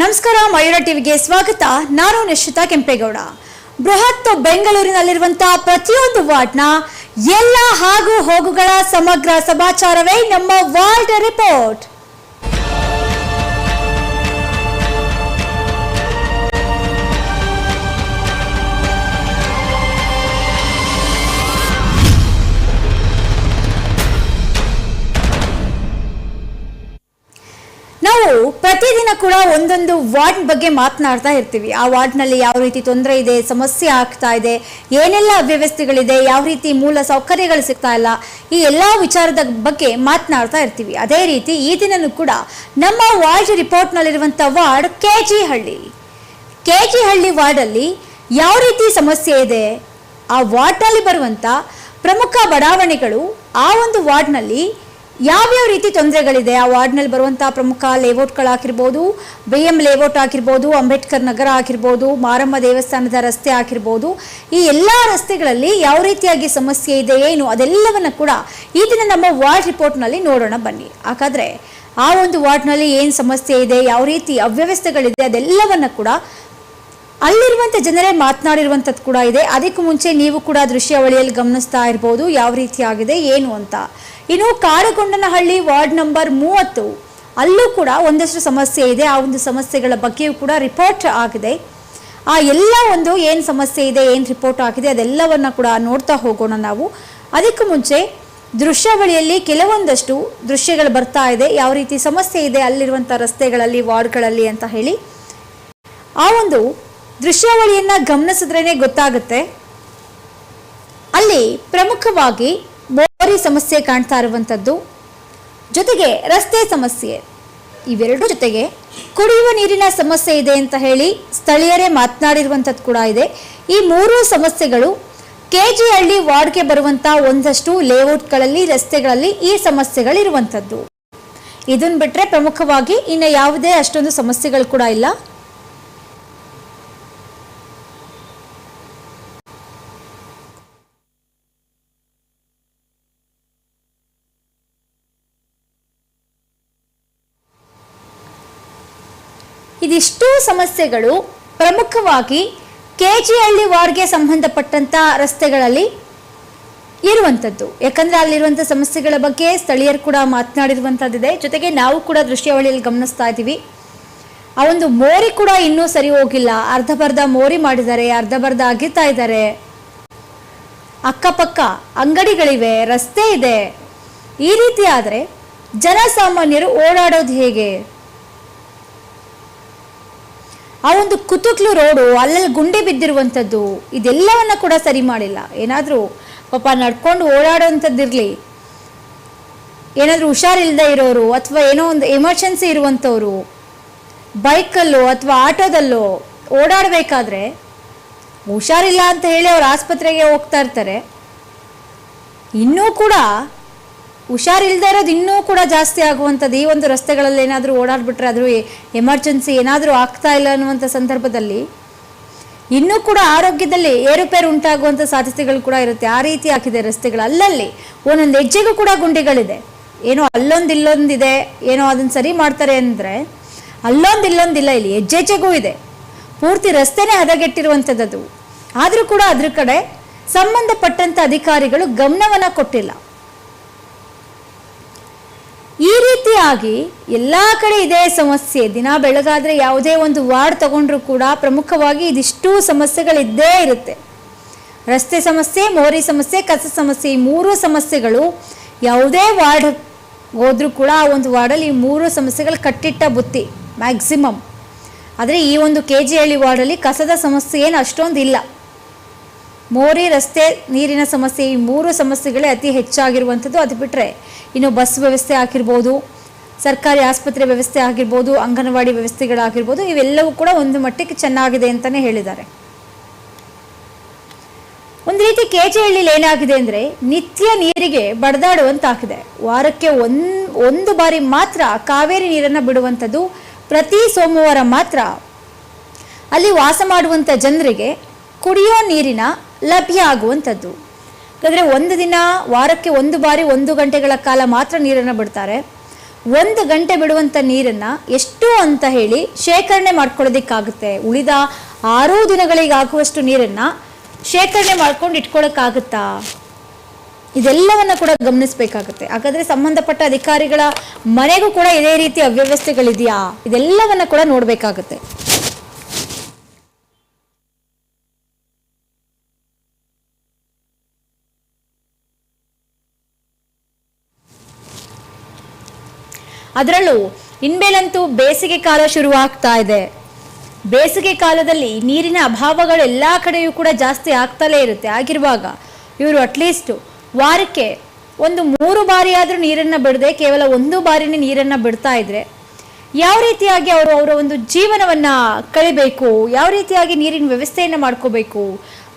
ನಮಸ್ಕಾರ, ಮಯೂರ ಟಿವಿಗೆ ಸ್ವಾಗತ. ನಾನು ನಿಶ್ಚಿತ ಕೆಂಪೇಗೌಡ. ಬೃಹತ್ ಬೆಂಗಳೂರಿನಲ್ಲಿರುವಂತಹ ಪ್ರತಿಯೊಂದು ವಾರ್ಡ್ನ ಎಲ್ಲ ಹಾಗೂ ಹೋಗುಗಳ ಸಮಗ್ರ ಸಮಾಚಾರವೇ ನಮ್ಮ ವಾರ್ಡ್ ರಿಪೋರ್ಟ್. ನಾವು ಪ್ರತಿದಿನ ಕೂಡ ಒಂದೊಂದು ವಾರ್ಡ್ ಬಗ್ಗೆ ಮಾತನಾಡ್ತಾ ಇರ್ತೀವಿ. ಆ ವಾರ್ಡ್ನಲ್ಲಿ ಯಾವ ರೀತಿ ತೊಂದರೆ ಇದೆ, ಸಮಸ್ಯೆ ಆಗ್ತಾ ಇದೆ, ಏನೆಲ್ಲ ಅವ್ಯವಸ್ಥೆಗಳಿದೆ, ಯಾವ ರೀತಿ ಮೂಲ ಸೌಕರ್ಯಗಳು ಸಿಗ್ತಾ ಇಲ್ಲ, ಈ ಎಲ್ಲ ವಿಚಾರದ ಬಗ್ಗೆ ಮಾತನಾಡ್ತಾ ಇರ್ತೀವಿ. ಅದೇ ರೀತಿ ಈ ದಿನನೂ ಕೂಡ ನಮ್ಮ ward ರಿಪೋರ್ಟ್ನಲ್ಲಿರುವಂಥ ward K G Halli. K G Halli ವಾರ್ಡಲ್ಲಿ ಯಾವ ರೀತಿ ಸಮಸ್ಯೆ ಇದೆ, ಆ ವಾರ್ಡ್ನಲ್ಲಿ ಬರುವಂಥ ಪ್ರಮುಖ ಬಡಾವಣೆಗಳು ಆ ಒಂದು ವಾರ್ಡ್ನಲ್ಲಿ ಯಾವ್ಯಾವ ರೀತಿ ತೊಂದರೆಗಳಿದೆ? ಆ ವಾರ್ಡ್ನಲ್ಲಿ ಬರುವಂಥ ಪ್ರಮುಖ ಲೇಔಟ್ಗಳಾಗಿರ್ಬೋದು ಬಿ ಎಂ ಲೇಔಟ್ ಆಗಿರ್ಬೋದು, ಅಂಬೇಡ್ಕರ್ ನಗರ ಆಗಿರ್ಬೋದು, ಮಾರಮ್ಮ ದೇವಸ್ಥಾನದ ರಸ್ತೆ ಆಗಿರ್ಬೋದು, ಈ ಎಲ್ಲ ರಸ್ತೆಗಳಲ್ಲಿ ಯಾವ ರೀತಿಯಾಗಿ ಸಮಸ್ಯೆ ಇದೆ, ಏನು, ಅದೆಲ್ಲವನ್ನ ಕೂಡ ಈ ದಿನ ನಮ್ಮ ವಾರ್ಡ್ ರಿಪೋರ್ಟ್ನಲ್ಲಿ ನೋಡೋಣ ಬನ್ನಿ. ಹಾಗಾದರೆ ಆ ಒಂದು ವಾರ್ಡ್ನಲ್ಲಿ ಏನು ಸಮಸ್ಯೆ ಇದೆ, ಯಾವ ರೀತಿ ಅವ್ಯವಸ್ಥೆಗಳಿದೆ, ಅದೆಲ್ಲವನ್ನ ಕೂಡ ಅಲ್ಲಿರುವಂಥ ಜನರೇ ಮಾತನಾಡಿರುವಂಥದ್ದು ಕೂಡ ಇದೆ. ಅದಕ್ಕೂ ಮುಂಚೆ ನೀವು ಕೂಡ ದೃಶ್ಯಾವಳಿಯಲ್ಲಿ ಗಮನಿಸ್ತಾ ಇರ್ಬೋದು, ಯಾವ ರೀತಿ ಆಗಿದೆ, ಏನು ಅಂತ. ಇನ್ನು ಕಾರಗೊಂಡನಹಳ್ಳಿ ವಾರ್ಡ್ ನಂಬರ್ ಮೂವತ್ತು. ಅಲ್ಲೂ ಕೂಡ ಒಂದಷ್ಟು ಸಮಸ್ಯೆ ಇದೆ. ಆ ಒಂದು ಸಮಸ್ಯೆಗಳ ಬಗ್ಗೆಯೂ ಕೂಡ ರಿಪೋರ್ಟ್ ಆಗಿದೆ. ಆ ಎಲ್ಲ ಒಂದು ಏನು ಸಮಸ್ಯೆ ಇದೆ, ಏನು ರಿಪೋರ್ಟ್ ಆಗಿದೆ ಅದೆಲ್ಲವನ್ನು ಕೂಡ ನೋಡ್ತಾ ಹೋಗೋಣ ನಾವು. ಅದಕ್ಕೂ ಮುಂಚೆ ದೃಶ್ಯಾವಳಿಯಲ್ಲಿ ಕೆಲವೊಂದಷ್ಟು ದೃಶ್ಯಗಳು ಬರ್ತಾ ಇದೆ. ಯಾವ ರೀತಿ ಸಮಸ್ಯೆ ಇದೆ ಅಲ್ಲಿರುವಂಥ ರಸ್ತೆಗಳಲ್ಲಿ, ವಾರ್ಡ್ಗಳಲ್ಲಿ ಅಂತ ಹೇಳಿ. ಆ ಒಂದು ದೃಶ್ಯಾವಳಿಯನ್ನು ಗಮನಿಸಿದ್ರೇ ಗೊತ್ತಾಗುತ್ತೆ. ಅಲ್ಲಿ ಪ್ರಮುಖವಾಗಿ ಮೋರಿ ಸಮಸ್ಯೆ ಕಾಣ್ತಾ ಇರುವಂಥದ್ದು ಜೊತೆಗೆ ರಸ್ತೆ ಸಮಸ್ಯೆ. ಇವೆರಡು ಜೊತೆಗೆ ಕುಡಿಯುವ ನೀರಿನ ಸಮಸ್ಯೆ ಇದೆ ಅಂತ ಹೇಳಿ ಸ್ಥಳೀಯರೇ ಮಾತನಾಡಿರುವಂಥದ್ದು ಕೂಡ ಇದೆ. ಈ ಮೂರು ಸಮಸ್ಯೆಗಳು ಕೆ ಜಿ ಹಳ್ಳಿ ವಾರ್ಡ್ಗೆ ಬರುವಂಥ ಒಂದಷ್ಟು ಲೇಔಟ್ಗಳಲ್ಲಿ, ರಸ್ತೆಗಳಲ್ಲಿ ಈ ಸಮಸ್ಯೆಗಳಿರುವಂಥದ್ದು ಇದನ್ನು ಬಿಟ್ಟರೆ ಪ್ರಮುಖವಾಗಿ ಇನ್ನು ಯಾವುದೇ ಅಷ್ಟೊಂದು ಸಮಸ್ಯೆಗಳು ಕೂಡ ಇಲ್ಲ. ಇದಿಷ್ಟು ಸಮಸ್ಯೆಗಳು ಪ್ರಮುಖವಾಗಿ ಕೆ ಜಿ ಹಳ್ಳಿ ವಾರ್ಡ್ಗೆ ಸಂಬಂಧಪಟ್ಟಂತ ರಸ್ತೆಗಳಲ್ಲಿ ಇರುವಂಥದ್ದು ಯಾಕಂದರೆ ಅಲ್ಲಿರುವಂಥ ಸಮಸ್ಯೆಗಳ ಬಗ್ಗೆ ಸ್ಥಳೀಯರು ಕೂಡ ಮಾತನಾಡಿರುವಂಥದ್ದಿದೆ ಜೊತೆಗೆ ನಾವು ಕೂಡ ದೃಶ್ಯಾವಳಿಯಲ್ಲಿ ಗಮನಿಸ್ತಾ ಇದ್ದೀವಿ. ಆ ಒಂದು ಮೋರಿ ಕೂಡ ಇನ್ನೂ ಸರಿ ಹೋಗಿಲ್ಲ. ಅರ್ಧಬರ್ಧ ಮೋರಿ ಮಾಡಿದ್ದಾರೆ ಅರ್ಧಬರ್ಧ ಅಗಿತಾ ಇದ್ದಾರೆ. ಅಕ್ಕಪಕ್ಕ ಅಂಗಡಿಗಳಿವೆ, ರಸ್ತೆ ಇದೆ. ಈ ರೀತಿ ಆದರೆ ಜನಸಾಮಾನ್ಯರು ಓಡಾಡೋದು ಹೇಗೆ? ಆ ಒಂದು ಕುತುಕ್ಲು ರೋಡು ಅಲ್ಲಲ್ಲಿ ಗುಂಡಿ ಬಿದ್ದಿರುವಂಥದ್ದು, ಇದೆಲ್ಲವನ್ನ ಕೂಡ ಸರಿ ಮಾಡಿಲ್ಲ. ಏನಾದರೂ ಪಾಪ ನಡ್ಕೊಂಡು ಓಡಾಡೋವಂಥದ್ದಿರಲಿ ಏನಾದರೂ ಹುಷಾರಿಲ್ಲದೆ ಇರೋರು ಅಥವಾ ಏನೋ ಒಂದು ಎಮರ್ಜೆನ್ಸಿ ಇರುವಂಥವ್ರು, ಬೈಕಲ್ಲೋ ಅಥವಾ ಆಟೋದಲ್ಲೋ ಓಡಾಡಬೇಕಾದ್ರೆ ಹುಷಾರಿಲ್ಲ ಅಂತ ಹೇಳಿ ಅವ್ರು ಆಸ್ಪತ್ರೆಗೆ ಹೋಗ್ತಾ ಇರ್ತಾರೆ. ಇನ್ನೂ ಕೂಡ ಹುಷಾರಿಲ್ಲದೆ ಇರೋದು ಇನ್ನೂ ಕೂಡ ಜಾಸ್ತಿ ಆಗುವಂಥದ್ದು. ಈ ಒಂದು ರಸ್ತೆಗಳಲ್ಲಿ ಏನಾದರೂ ಓಡಾಡ್ಬಿಟ್ರೆ ಆದರೂ ಎಮರ್ಜೆನ್ಸಿ ಏನಾದರೂ ಆಗ್ತಾ ಇಲ್ಲ ಅನ್ನುವಂಥ ಸಂದರ್ಭದಲ್ಲಿ ಇನ್ನೂ ಕೂಡ ಆರೋಗ್ಯದಲ್ಲಿ ಏರುಪೇರು ಉಂಟಾಗುವಂಥ ಸಾಧ್ಯತೆಗಳು ಕೂಡ ಇರುತ್ತೆ. ಆ ರೀತಿ ಹಾಕಿದೆ ರಸ್ತೆಗಳು. ಅಲ್ಲಲ್ಲಿ ಒಂದೊಂದು ಹೆಜ್ಜೆಗೂ ಕೂಡ ಗುಂಡಿಗಳಿದೆ. ಏನೋ ಅಲ್ಲೊಂದು ಇಲ್ಲೊಂದಿದೆ ಏನೋ ಅದನ್ನು ಸರಿ ಮಾಡ್ತಾರೆ ಅಂದರೆ ಅಲ್ಲೊಂದು ಇಲ್ಲೊಂದಿಲ್ಲ ಇಲ್ಲಿ ಹೆಜ್ಜೆಜ್ಜೆಗೂ ಇದೆ. ಪೂರ್ತಿ ರಸ್ತೆನೇ ಹದಗೆಟ್ಟಿರುವಂಥದ್ದು ಆದರೂ ಕೂಡ ಅದ್ರ ಕಡೆ ಸಂಬಂಧಪಟ್ಟಂಥ ಅಧಿಕಾರಿಗಳು ಗಮನವನ್ನು ಕೊಟ್ಟಿಲ್ಲ. ಈ ರೀತಿಯಾಗಿ ಎಲ್ಲ ಕಡೆ ಇದೇ ಸಮಸ್ಯೆ. ದಿನ ಬೆಳಗಾದರೆ ಯಾವುದೇ ಒಂದು ವಾರ್ಡ್ ತಗೊಂಡ್ರೂ ಕೂಡ ಪ್ರಮುಖವಾಗಿ ಇದಿಷ್ಟು ಸಮಸ್ಯೆಗಳಿದ್ದೇ ಇರುತ್ತೆ. ರಸ್ತೆ ಸಮಸ್ಯೆ, ಮೋರಿ ಸಮಸ್ಯೆ, ಕಸ ಸಮಸ್ಯೆ ಈ ಮೂರು ಸಮಸ್ಯೆಗಳು ಯಾವುದೇ ವಾರ್ಡ್ ಹೋದ್ರೂ ಕೂಡ ಆ ಒಂದು ವಾರ್ಡಲ್ಲಿ ಈ ಮೂರು ಸಮಸ್ಯೆಗಳು ಕಟ್ಟಿಟ್ಟ ಬುತ್ತಿ ಮ್ಯಾಕ್ಸಿಮಮ್ ಆದರೆ ಈ ಒಂದು ಕೆ ಜಿ ಹಳ್ಳಿ ವಾರ್ಡಲ್ಲಿ ಕಸದ ಸಮಸ್ಯೆ ಏನು ಅಷ್ಟೊಂದು ಇಲ್ಲ ಮೋರಿ ರಸ್ತೆ ನೀರಿನ ಸಮಸ್ಯೆ, ಈ ಮೂರು ಸಮಸ್ಯೆಗಳೇ ಅತಿ ಹೆಚ್ಚಾಗಿರುವಂಥದ್ದು. ಅದು ಬಿಟ್ಟರೆ ಇನ್ನು ಬಸ್ ವ್ಯವಸ್ಥೆ ಆಗಿರ್ಬೋದು, ಸರ್ಕಾರಿ ಆಸ್ಪತ್ರೆ ವ್ಯವಸ್ಥೆ ಆಗಿರ್ಬೋದು, ಅಂಗನವಾಡಿ ವ್ಯವಸ್ಥೆಗಳಾಗಿರ್ಬೋದು, ಇವೆಲ್ಲವೂ ಕೂಡ ಒಂದು ಮಟ್ಟಕ್ಕೆ ಚೆನ್ನಾಗಿದೆ ಅಂತಲೇ ಹೇಳಿದ್ದಾರೆ. ಒಂದು ರೀತಿ ಕೆ ಜೆ ಹಳ್ಳಿಲಿ ಏನಾಗಿದೆ ಅಂದರೆ, ನಿತ್ಯ ನೀರಿಗೆ ಬಡದಾಡುವಂತಾಗಿದೆ. ವಾರಕ್ಕೆ ಒನ್ ಒಂದು ಬಾರಿ ಮಾತ್ರ ಕಾವೇರಿ ನೀರನ್ನು ಬಿಡುವಂಥದ್ದು, ಪ್ರತಿ ಸೋಮವಾರ ಮಾತ್ರ. ಅಲ್ಲಿ ವಾಸ ಮಾಡುವಂಥ ಜನರಿಗೆ ಕುಡಿಯೋ ನೀರಿನ ಲಭ್ಯ ಆಗುವಂಥದ್ದು. ಯಾಕಂದರೆ ಒಂದು ದಿನ ವಾರಕ್ಕೆ ಒಂದು ಬಾರಿ ಒಂದು ಗಂಟೆಗಳ ಕಾಲ ಮಾತ್ರ ನೀರನ್ನು ಬಿಡ್ತಾರೆ. ಒಂದು ಗಂಟೆ ಬಿಡುವಂಥ ನೀರನ್ನು ಎಷ್ಟು ಅಂತ ಹೇಳಿ ಶೇಖರಣೆ ಮಾಡ್ಕೊಳ್ಳೋದಕ್ಕಾಗುತ್ತೆ. ಉಳಿದ ಆರೂ ದಿನಗಳಿಗೆ ಆಗುವಷ್ಟು ನೀರನ್ನು ಶೇಖರಣೆ ಮಾಡ್ಕೊಂಡು ಇಟ್ಕೊಳ್ಳೋಕ್ಕಾಗುತ್ತಾ? ಇದೆಲ್ಲವನ್ನು ಕೂಡ ಗಮನಿಸಬೇಕಾಗುತ್ತೆ. ಹಾಗಾದರೆ ಸಂಬಂಧಪಟ್ಟ ಅಧಿಕಾರಿಗಳ ಮನೆಗೂ ಕೂಡ ಇದೇ ರೀತಿ ಅವ್ಯವಸ್ಥೆಗಳಿದೆಯಾ? ಇದೆಲ್ಲವನ್ನು ಕೂಡ ನೋಡಬೇಕಾಗುತ್ತೆ. ಅದರಲ್ಲೂ ಇನ್ಮೇಲಂತೂ ಬೇಸಿಗೆ ಕಾಲ ಶುರುವಾಗ್ತಾ ಇದೆ. ಬೇಸಿಗೆ ಕಾಲದಲ್ಲಿ ನೀರಿನ ಅಭಾವಗಳು ಎಲ್ಲ ಕಡೆಯೂ ಕೂಡ ಜಾಸ್ತಿ ಆಗ್ತಲೇ ಇರುತ್ತೆ. ಆಗಿರುವಾಗ ಇವರು ಅಟ್ಲೀಸ್ಟ್ ವಾರಕ್ಕೆ ಒಂದು ಮೂರು ಬಾರಿ ಆದರೂ ನೀರನ್ನು ಬಿಡದೆ ಕೇವಲ ಒಂದು ಬಾರಿನೇ ನೀರನ್ನು ಬಿಡ್ತಾ ಇದ್ರೆ ಯಾವ ರೀತಿಯಾಗಿ ಅವರು ಅವರ ಒಂದು ಜೀವನವನ್ನು ಕಳಿಬೇಕು, ಯಾವ ರೀತಿಯಾಗಿ ನೀರಿನ ವ್ಯವಸ್ಥೆಯನ್ನು ಮಾಡ್ಕೋಬೇಕು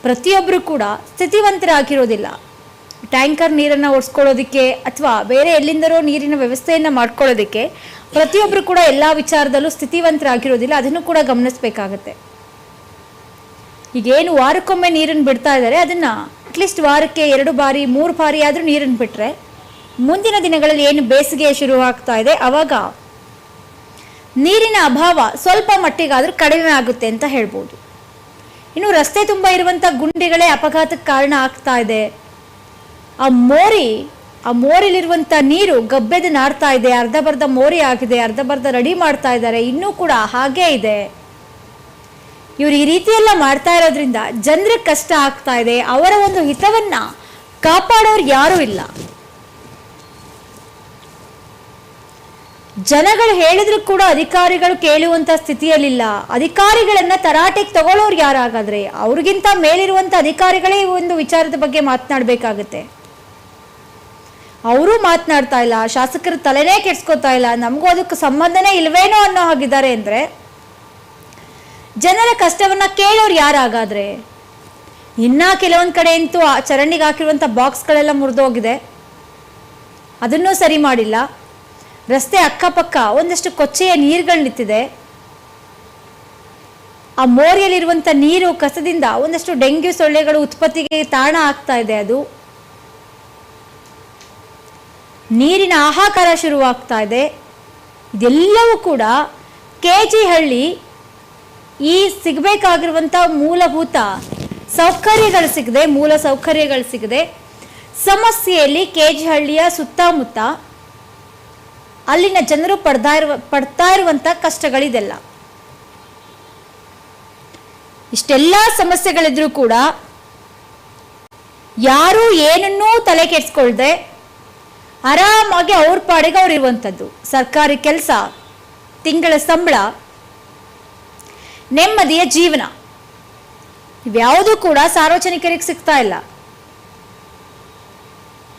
ಪ್ರತಿಯೊಬ್ಬರು ಕೂಡ ಸ್ಥಿತಿವಂತರಾಗಿರೋದಿಲ್ಲ. ಟ್ಯಾಂಕರ್ ನೀರನ್ನು ಓಡಿಸ್ಕೊಳ್ಳೋದಕ್ಕೆ ಅಥವಾ ಬೇರೆ ಎಲ್ಲಿಂದರೂ ನೀರಿನ ವ್ಯವಸ್ಥೆಯನ್ನು ಮಾಡ್ಕೊಳ್ಳೋದಕ್ಕೆ ಪ್ರತಿಯೊಬ್ಬರು ಕೂಡ ಎಲ್ಲ ವಿಚಾರದಲ್ಲೂ ಸ್ಥಿತಿವಂತರಾಗಿರೋದಿಲ್ಲ. ಅದನ್ನು ಕೂಡ ಗಮನಿಸಬೇಕಾಗತ್ತೆ. ಈಗೇನು ವಾರಕ್ಕೊಮ್ಮೆ ನೀರನ್ನು ಬಿಡ್ತಾ ಇದ್ದಾರೆ. ಅದನ್ನು ಅಟ್ಲೀಸ್ಟ್ ವಾರಕ್ಕೆ ಎರಡು ಬಾರಿ, ಮೂರು ಬಾರಿ ಆದರೂ ನೀರನ್ನು ಬಿಟ್ಟರೆ ಮುಂದಿನ ದಿನಗಳಲ್ಲಿ ಏನು ಬೇಸಿಗೆ ಶುರು ಆಗ್ತಾ ಇದೆ? ಅವಾಗ ನೀರಿನ ಅಭಾವ ಸ್ವಲ್ಪ ಮಟ್ಟಿಗಾದರೂ ಕಡಿಮೆ ಆಗುತ್ತೆ ಅಂತ ಹೇಳ್ಬೋದು. ಇನ್ನು ರಸ್ತೆ ತುಂಬ ಇರುವಂಥ ಗುಂಡಿಗಳೇ ಅಪಘಾತಕ್ಕೆ ಕಾರಣ ಆಗ್ತಾ ಇದೆ. ಆ ಮೋರಿ, ಆ ಮೋರಿಲಿರುವಂಥ ನೀರು ಗಬ್ಬೆದ ನಾಡ್ತಾ ಇದೆ, ಅರ್ಧ ಬರ್ಧ ಮೋರಿ ಆಗಿದೆ, ಅರ್ಧ ಬರ್ಧ ರೆಡಿ ಮಾಡ್ತಾ ಇದ್ದಾರೆ, ಇನ್ನೂ ಕೂಡ ಹಾಗೇ ಇದೆ. ಇವರು ಈ ರೀತಿಯೆಲ್ಲ ಮಾಡ್ತಾ ಇರೋದ್ರಿಂದ ಜನರಿಗೆ ಕಷ್ಟ ಆಗ್ತಾ ಇದೆ, ಅವರ ಒಂದು ಹಿತವನ್ನ ಕಾಪಾಡೋರು ಯಾರೂ ಇಲ್ಲ. ಜನಗಳು ಹೇಳಿದ್ರು ಕೂಡ ಅಧಿಕಾರಿಗಳು ಕೇಳುವಂತ ಸ್ಥಿತಿಯಲ್ಲಿಲ್ಲ, ಅಧಿಕಾರಿಗಳನ್ನ ತರಾಟೆಗೆ ತಗೊಳ್ಳೋರು ಯಾರಾಗಾದ್ರೆ, ಅವ್ರಿಗಿಂತ ಮೇಲಿರುವಂತ ಅಧಿಕಾರಿಗಳೇ ಒಂದು ವಿಚಾರದ ಬಗ್ಗೆ ಮಾತನಾಡಬೇಕಾಗತ್ತೆ. ಅವರು ಮಾತನಾಡ್ತಾ ಇಲ್ಲ, ಶಾಸಕರ ತಲೆನೇ ಕೆಡ್ಸ್ಕೊತಾ ಇಲ್ಲ, ನಮಗೂ ಅದಕ್ಕೆ ಸಂಬಂಧನೇ ಇಲ್ವೇನೋ ಅನ್ನೋ ಹಾಗಿದ್ದಾರೆ ಅಂದರೆ, ಜನರ ಕಷ್ಟವನ್ನು ಕೇಳೋರು ಯಾರಾಗಾದರೆ? ಇನ್ನ ಕೆಲವೊಂದು ಕಡೆ ಅಂತೂ ಆ ಚರಂಡಿಗೆ ಹಾಕಿರುವಂಥ ಬಾಕ್ಸ್ಗಳೆಲ್ಲ ಮುರಿದೋಗಿದೆ. ಅದನ್ನೂ ಸರಿ ಮಾಡಿಲ್ಲ. ರಸ್ತೆ ಅಕ್ಕಪಕ್ಕ ಒಂದಷ್ಟು ಕೊಚ್ಚೆಯ ನೀರುಗಳು ನಿಂತಿದೆ. ಆ ಮೋರಿಯಲ್ಲಿರುವಂಥ ನೀರು ಕಸದಿಂದ ಒಂದಷ್ಟು ಡೆಂಗ್ಯೂ ಸೊಳ್ಳೆಗಳು ಉತ್ಪತ್ತಿಗೆ ತಾಣ ಆಗ್ತಾ ಇದೆ ಅದು. ನೀರಿನ ಆಹಾಕಾರ ಶುರುವಾಗ್ತಾ ಇದೆ. ಇದೆಲ್ಲವೂ ಕೂಡ ಕೆ ಜಿ ಹಳ್ಳಿ ಈ ಸಿಗಬೇಕಾಗಿರುವಂಥ ಮೂಲಭೂತ ಸೌಕರ್ಯಗಳು ಸಿಗದೆ, ಮೂಲ ಸೌಕರ್ಯಗಳು ಸಿಗದೆ ಸಮಸ್ಯೆಯಲ್ಲಿ ಕೆ ಜಿ ಹಳ್ಳಿಯ ಸುತ್ತಮುತ್ತ ಅಲ್ಲಿನ ಜನರು ಪಡ್ದಾ ಇರುವ, ಪಡ್ತಾ ಇರುವಂಥ ಕಷ್ಟಗಳಿದೆಲ್ಲ. ಇಷ್ಟೆಲ್ಲ ಸಮಸ್ಯೆಗಳಿದ್ರೂ ಕೂಡ ಯಾರೂ ಏನನ್ನೂ ತಲೆ ಕೆಡಿಸ್ಕೊಳ್ದೆ ಆರಾಮಾಗಿ ಅವ್ರ ಪಾಡಿಗೆ ಅವ್ರು ಇರುವಂಥದ್ದು. ಸರ್ಕಾರಿ ಕೆಲಸ, ತಿಂಗಳ ಸಂಬಳ, ನೆಮ್ಮದಿಯ ಜೀವನ. ಇವ್ಯಾವುದೂ ಕೂಡ ಸಾರ್ವಜನಿಕರಿಗೆ ಸಿಗ್ತಾ ಇಲ್ಲ.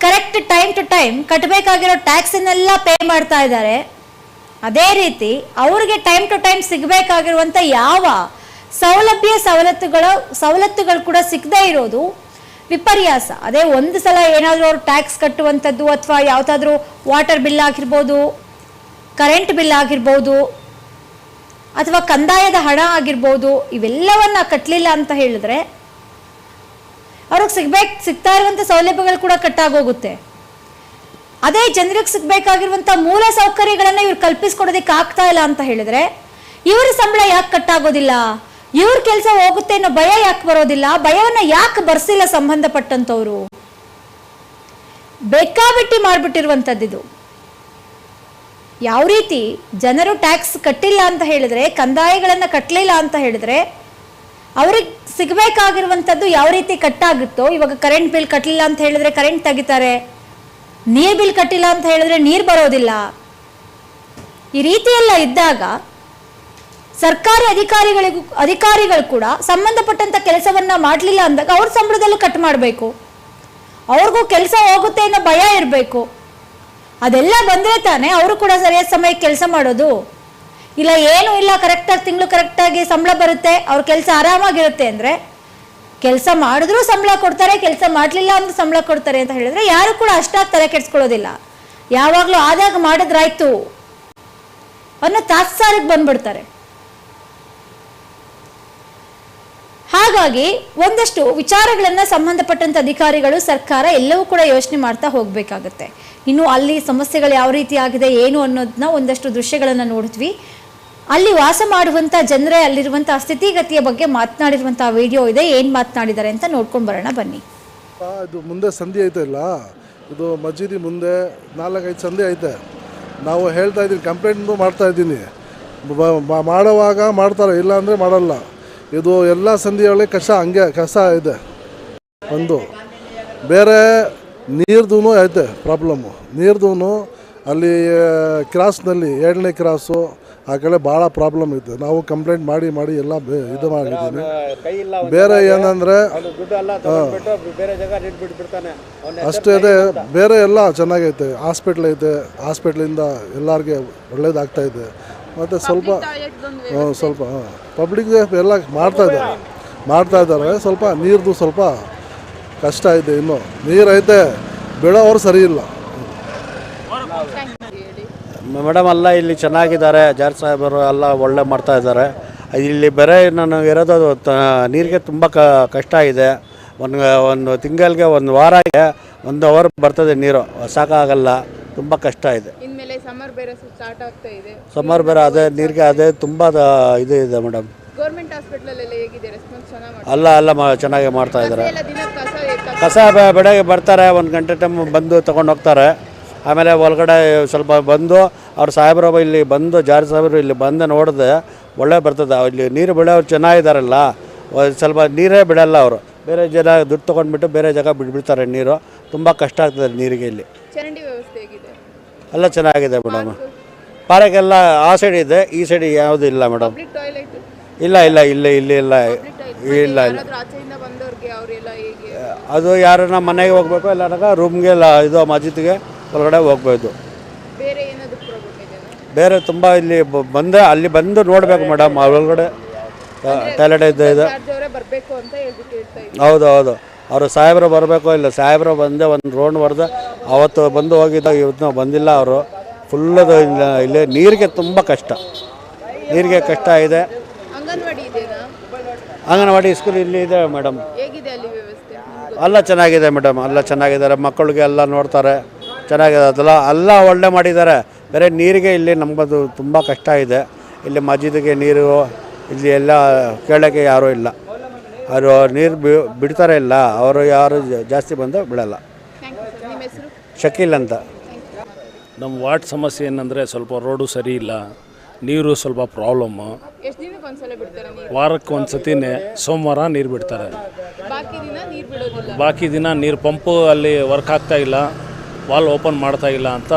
ಕರೆಕ್ಟ್ ಟೈಮ್ ಟು ಟೈಮ್ ಕಟ್ಟಬೇಕಾಗಿರೋ ಟ್ಯಾಕ್ಸನ್ನೆಲ್ಲ ಪೇ ಮಾಡ್ತಾ ಇದ್ದಾರೆ. ಅದೇ ರೀತಿ ಅವ್ರಿಗೆ ಟೈಮ್ ಟು ಟೈಮ್ ಸಿಗಬೇಕಾಗಿರುವಂಥ ಯಾವ ಸೌಲಭ್ಯ ಸವಲತ್ತುಗಳ, ಸವಲತ್ತುಗಳು ಕೂಡ ಸಿಗದೇ ಇರೋದು ವಿಪರ್ಯಾಸ. ಅದೇ ಒಂದು ಸಲ ಏನಾದರೂ ಅವ್ರು ಟ್ಯಾಕ್ಸ್ ಕಟ್ಟುವಂಥದ್ದು ಅಥವಾ ಯಾವುದಾದ್ರೂ ವಾಟರ್ ಬಿಲ್ ಆಗಿರ್ಬೋದು ಕರೆಂಟ್ ಬಿಲ್ ಆಗಿರ್ಬೋದು, ಅಥವಾ ಕಂದಾಯದ ಹಣ ಆಗಿರ್ಬೋದು, ಇವೆಲ್ಲವನ್ನು ಕಟ್ಟಲಿಲ್ಲ ಅಂತ ಹೇಳಿದ್ರೆ ಅವ್ರಿಗೆ ಸಿಗ್ಬೇಕು, ಸಿಗ್ತಾ ಇರುವಂಥ ಸೌಲಭ್ಯಗಳು ಕೂಡ ಕಟ್ಟಾಗೋಗುತ್ತೆ. ಅದೇ ಜನರಿಗೆ ಸಿಗ್ಬೇಕಾಗಿರುವಂಥ ಮೂಲ ಸೌಕರ್ಯಗಳನ್ನು ಇವ್ರು ಕಲ್ಪಿಸ್ಕೊಡೋದಕ್ಕೆ ಆಗ್ತಾ ಇಲ್ಲ ಅಂತ ಹೇಳಿದ್ರೆ ಇವರ ಸಂಬಳ ಯಾಕೆ ಕಟ್ಟಾಗೋದಿಲ್ಲ? ಇವ್ರ ಕೆಲಸ ಹೋಗುತ್ತೆ ಅನ್ನೋ ಭಯ ಯಾಕೆ ಬರೋದಿಲ್ಲ? ಭಯವನ್ನ ಯಾಕೆ ಬರ್ಸಿಲ್ಲ ಸಂಬಂಧಪಟ್ಟಂತವ್ರು ಬೇಕಾಬಿಟ್ಟಿ ಮಾಡ್ಬಿಟ್ಟಿರುವಂಥದ್ದಿದು ಯಾವ ರೀತಿ? ಜನರು ಟ್ಯಾಕ್ಸ್ ಕಟ್ಟಿಲ್ಲ ಅಂತ ಹೇಳಿದ್ರೆ, ಕಂದಾಯಗಳನ್ನು ಕಟ್ಟಲಿಲ್ಲ ಅಂತ ಹೇಳಿದ್ರೆ, ಅವ್ರಿಗೆ ಸಿಗಬೇಕಾಗಿರುವಂಥದ್ದು ಯಾವ ರೀತಿ ಕಟ್ಟಾಗುತ್ತೋ, ಇವಾಗ ಕರೆಂಟ್ ಬಿಲ್ ಕಟ್ಟಲಿಲ್ಲ ಅಂತ ಹೇಳಿದ್ರೆ ಕರೆಂಟ್ ತೆಗಿತಾರೆ, ನೀರು ಬಿಲ್ ಕಟ್ಟಿಲ್ಲ ಅಂತ ಹೇಳಿದ್ರೆ ನೀರು ಬರೋದಿಲ್ಲ. ಈ ರೀತಿಯೆಲ್ಲ ಇದ್ದಾಗ ಸರ್ಕಾರಿ ಅಧಿಕಾರಿಗಳಿಗೂ ಅಧಿಕಾರಿಗಳು ಕೂಡ ಸಂಬಂಧಪಟ್ಟಂತ ಕೆಲಸವನ್ನ ಮಾಡಲಿಲ್ಲ ಅಂದಾಗ ಅವ್ರ ಸಂಬಳದಲ್ಲೂ ಕಟ್ ಮಾಡಬೇಕು. ಅವ್ರಿಗೂ ಕೆಲಸ ಹೋಗುತ್ತೆ ಅನ್ನೋ ಭಯ ಇರಬೇಕು. ಅದೆಲ್ಲ ಬಂದರೆ ತಾನೇ ಅವರು ಕೂಡ ಸರಿಯಾದ ಸಮಯಕ್ಕೆ ಕೆಲಸ ಮಾಡೋದು. ಇಲ್ಲ, ಏನು ಇಲ್ಲ ಕರೆಕ್ಟಾಗಿ ತಿಂಗಳು ಕರೆಕ್ಟಾಗಿ ಸಂಬಳ ಬರುತ್ತೆ, ಅವ್ರ ಕೆಲಸ ಆರಾಮಾಗಿರುತ್ತೆ ಅಂದರೆ ಕೆಲಸ ಮಾಡಿದ್ರೂ ಸಂಬಳ ಕೊಡ್ತಾರೆ, ಕೆಲಸ ಮಾಡಲಿಲ್ಲ ಅಂದ್ರೆ ಸಂಬಳ ಕೊಡ್ತಾರೆ ಅಂತ ಹೇಳಿದ್ರೆ ಯಾರು ಕೂಡ ಅಷ್ಟಾಗಿ ತಲೆ ಕೆಡಿಸ್ಕೊಳ್ಳೋದಿಲ್ಲ. ಯಾವಾಗಲೂ ಆದಾಗ ಮಾಡಿದ್ರಾಯ್ತು ಅನ್ನೋ ತಾತ್ಸಾರಕ್ಕೆ ಬಂದ್ಬಿಡ್ತಾರೆ. ಹಾಗಾಗಿ ಒಂದಷ್ಟು ವಿಚಾರಗಳನ್ನ ಸಂಬಂಧಪಟ್ಟಂತ ಅಧಿಕಾರಿಗಳು ಸರ್ಕಾರ ಎಲ್ಲವೂ ಕೂಡ ಯೋಚನೆ ಮಾಡ್ತಾ ಹೋಗ್ಬೇಕಾಗತ್ತೆ. ಇನ್ನು ಅಲ್ಲಿ ಸಮಸ್ಯೆಗಳು ಯಾವ ರೀತಿ ಆಗಿದೆ, ಏನು ಅನ್ನೋದನ್ನ ಒಂದಷ್ಟು ದೃಶ್ಯಗಳನ್ನು ನೋಡಿದ್ವಿ. ಅಲ್ಲಿ ವಾಸ ಮಾಡುವಂಥ ಜನರೇ ಅಲ್ಲಿರುವಂಥ ಸ್ಥಿತಿಗತಿಯ ಬಗ್ಗೆ ಮಾತನಾಡಿರುವಂಥ ವಿಡಿಯೋ ಇದೆ, ಏನು ಮಾತನಾಡಿದ್ದಾರೆ ಅಂತ ನೋಡ್ಕೊಂಡು ಬರೋಣ ಬನ್ನಿ. ಇದು ಮುಂದೆ ಸಂಧಿ ಐತೆ ಇಲ್ಲ ಇದು ಮಜೀದಿ ಮುಂದೆ ನಾಲ್ಕೈದು ಸಂಧಿ ಐತೆ. ನಾವು ಹೇಳ್ತಾ ಇದ್ದೀನಿ, ಕಂಪ್ಲೇಂಟ್ ಮಾಡ್ತಾ ಇದ್ದೀನಿ. ಮಾಡುವಾಗ ಮಾಡ್ತಾರೆ ಇಲ್ಲ ಅಂದರೆ ಮಾಡಲ್ಲ. ಇದು ಎಲ್ಲ ಸಂಧಿಯೊಳಗೆ ಕಸ ಹಂಗೆ ಕಸ ಇದೆ. ಒಂದು, ಬೇರೆ ನೀರ್ದೂ ಐತೆ ಪ್ರಾಬ್ಲಮ್ಮು. ನೀರ್ದೂ ಅಲ್ಲಿ ಕ್ರಾಸ್ನಲ್ಲಿ, ಏಳನೇ ಕ್ರಾಸು, ಆ ಕಡೆ ಭಾಳ ಪ್ರಾಬ್ಲಮ್ ಇದೆ. ನಾವು ಕಂಪ್ಲೇಂಟ್ ಮಾಡಿ ಮಾಡಿ ಎಲ್ಲ ಇದು ಇಲ್ಲ ಬೇರೆ ಏನಂದರೆ ಅಷ್ಟೇ ಇದೆ ಬೇರೆ ಎಲ್ಲ ಚೆನ್ನಾಗೈತೆ. ಹಾಸ್ಪಿಟ್ಲ್ ಐತೆ. ಹಾಸ್ಪಿಟ್ಲಿಂದ ಎಲ್ಲರಿಗೆ ಒಳ್ಳೇದಾಗ್ತಾ ಇದೆ. ಮತ್ತು ಸ್ವಲ್ಪ ಹ್ಞೂ ಸ್ವಲ್ಪ ಪಬ್ಲಿಕ್ ಎಲ್ಲ ಮಾಡ್ತಾ ಇದ್ದಾರೆ. ಮಾಡ್ತಾ ಇದ್ದಾರೆ. ಸ್ವಲ್ಪ ನೀರ್ದು ಸ್ವಲ್ಪ ಕಷ್ಟ ಇದೆ ಇನ್ನು. ನೀರೈತೆ ಐತೆ. ಬಿಡೋರು ಸರಿ ಇಲ್ಲ. ಮೇಡಮ್ ಎಲ್ಲ ಇಲ್ಲಿ ಚೆನ್ನಾಗಿದ್ದಾರೆ. ಜಾರ್ ಸಾಹೇಬರು ಎಲ್ಲ ಒಳ್ಳೆ ಮಾಡ್ತಾ ಇದ್ದಾರೆ. ಇಲ್ಲಿ ಬೇರೆ ನಾನು ಇರೋದು ತ- ನೀರಿಗೆ ತುಂಬ ಕ ಕಷ್ಟ ಇದೆ. ಒಂದು ಒಂದು ತಿಂಗಳಿಗೆ ಒಂದು ವಾರಕ್ಕೆ ಒಂದು ಅವರ್ ಬರ್ತದೆ ನೀರು. ಸಾಕಾಗಲ್ಲ. ತುಂಬ ಕಷ್ಟ ಇದೆ. ಸಮ್ಮರ್ ಬೇರೆ ಸ್ಟಾರ್ಟ್ ಆಗ್ತಾ ಇದೆ. ಸಮ್ಮರ್ ಬೇರೆ ಅದೇ ನೀರಿಗೆ ಅದೇ ತುಂಬ ಇದು ಇದೆ ಮೇಡಮ್ ಗೌರ್ಮೆಂಟ್ ಹೇಗಿದೆ? ರೆಸ್ಪಾನ್ಸ್ ಚೆನ್ನಾಗಿ ಮಾಡ್ತಾರೆ ಅಲ್ಲ ಅಲ್ಲ ಮಾ ಚೆನ್ನಾಗಿ ಮಾಡ್ತಾ ಇದ್ದಾರೆ ಎಲ್ಲ ದಿನ ಕಸ ಕಸ ಕಸ ಬೆ- ಬೆಳಗ್ಗೆ ಬರ್ತಾರೆ ಒಂದು ಗಂಟೆ ಟೈಮ್ ಬಂದು ತಗೊಂಡು ಹೋಗ್ತಾರೆ. ಆಮೇಲೆ ಒಳಗಡೆ ಸ್ವಲ್ಪ ಬಂದು ಅವ್ರ ಸಾಹೇಬರು ಇಲ್ಲಿ ಬಂದು ಜಾರಿ ಸಾಹೇಬರು ಇಲ್ಲಿ ಬಂದು ನೋಡಿದೆ ಒಳ್ಳೆ ಬರ್ತದೆ. ಇಲ್ಲಿ ನೀರು ಬಿಡೋರು ಚೆನ್ನಾಗಿದ್ದಾರಲ್ಲ ಒಂದ್ ಸ್ವಲ್ಪ ನೀರೇ ಬಿಡಲ್ಲ ಅವರು. ಬೇರೆ ಜನ ದುಡ್ಡು ತೊಗೊಂಡ್ಬಿಟ್ಟು ಬೇರೆ ಜಾಗ ಬಿಟ್ಬಿಡ್ತಾರೆ ನೀರು. ತುಂಬ ಕಷ್ಟ ಆಗ್ತದೆ ನೀರಿಗೆ ಇಲ್ಲಿ. ಚರಂಡಿ ವ್ಯವಸ್ಥೆ ಎಲ್ಲ ಚೆನ್ನಾಗಿದೆ ಮೇಡಮ್. ಪಾರ್ಕೆಲ್ಲ ಆ ಸೈಡ್ ಇದೆ ಈ ಸೈಡ್ ಯಾವುದೂ ಇಲ್ಲ ಮೇಡಮ್. ಇಲ್ಲ ಇಲ್ಲ ಇಲ್ಲ ಇಲ್ಲಿ ಇಲ್ಲ. ಇಲ್ಲ ಇಲ್ಲ. ಅದು ಯಾರನ್ನ ಮನೆಗೆ ಹೋಗ್ಬೇಕು ಇಲ್ಲ ರೂಮ್ಗೆ ಇಲ್ಲ ಇದು ಮಸ್ಜಿದ್ಗೆ ಒಳಗಡೆ ಹೋಗ್ಬೋದು. ಬೇರೆ ತುಂಬ ಇಲ್ಲಿ ಬಂದೆ ಅಲ್ಲಿ ಬಂದು ನೋಡಬೇಕು ಮೇಡಮ್ ಒಳಗಡೆ. ಟಾಯ್ಲೆಟ್ ಇದೆ ಹೌದು ಹೌದು. ಅವರು ಸಾಹೇಬರು ಬರಬೇಕು ಇಲ್ಲ ಸಾಹೇಬರು ಬಂದೆ ಒಂದು ರೌಂಡ್ ಹೊಡೆದು ಅವತ್ತು ಬಂದು ಹೋಗಿದ್ದಾಗ ಇವತ್ತು ಬಂದಿಲ್ಲ ಅವರು. ಫುಲ್ಲದು ಇಲ್ಲಿ ನೀರಿಗೆ ತುಂಬ ಕಷ್ಟ. ನೀರಿಗೆ ಕಷ್ಟ ಇದೆ. ಅಂಗನವಾಡಿ ಸ್ಕೂಲ್ ಇಲ್ಲಿ ಇದೆ ಮೇಡಮ್ ಅಲ್ಲ ಎಲ್ಲ ಚೆನ್ನಾಗಿದೆ ಮೇಡಮ್ ಎಲ್ಲ ಚೆನ್ನಾಗಿದ್ದಾರೆ. ಮಕ್ಕಳಿಗೆ ಎಲ್ಲ ನೋಡ್ತಾರೆ. ಚೆನ್ನಾಗಿದೆ. ಅದೆಲ್ಲ ಎಲ್ಲ ಒಳ್ಳೆ ಮಾಡಿದ್ದಾರೆ. ಬೇರೆ ನೀರಿಗೆ ಇಲ್ಲಿ ನಮ್ಮದು ತುಂಬ ಕಷ್ಟ ಇದೆ. ಇಲ್ಲಿ ಮಸ್ಜಿದಿಗೆ ನೀರು ಇಲ್ಲಿ ಎಲ್ಲ ಕೇಳೋಕ್ಕೆ ಯಾರೂ ಇಲ್ಲ. ಅವರು ನೀರು ಬಿ ಬಿಡ್ತಾರೆ ಇಲ್ಲ ಅವರು ಯಾರು ಜಾಸ್ತಿ ಬಂದು ಬಿಡಲ್ಲ. ಥ್ಯಾಂಕ್ ಯು ನಿಮ್ಮ ಹೆಸರು? ಶಕೀಲ್ ಅಂತ. ನಮ್ಮ ವಾರ್ಡ್ ಸಮಸ್ಯೆ ಏನಂದರೆ ಸ್ವಲ್ಪ ರೋಡು ಸರಿ ಇಲ್ಲ ನೀರು ಸ್ವಲ್ಪ ಪ್ರಾಬ್ಲಮ್ಮು ಎಷ್ಟು ದಿನಕ್ಕೆ ಒಂದ್ಸಲ ಬಿಡ್ತಾರೆ ನೀರು? ವಾರಕ್ಕೆ ಒಂದು ಸತಿನೇ ಸೋಮವಾರ ನೀರು ಬಿಡ್ತಾರೆ. ಬಾಕಿ ದಿನ ನೀರು ಬಿಡೋದಿಲ್ಲ. ಬಾಕಿ ದಿನ ನೀರು ಪಂಪು ಅಲ್ಲಿ ವರ್ಕ್ ಆಗ್ತಾ ಇಲ್ಲ ವಾಲ್ ಓಪನ್ ಮಾಡ್ತಾ ಇಲ್ಲ ಅಂತ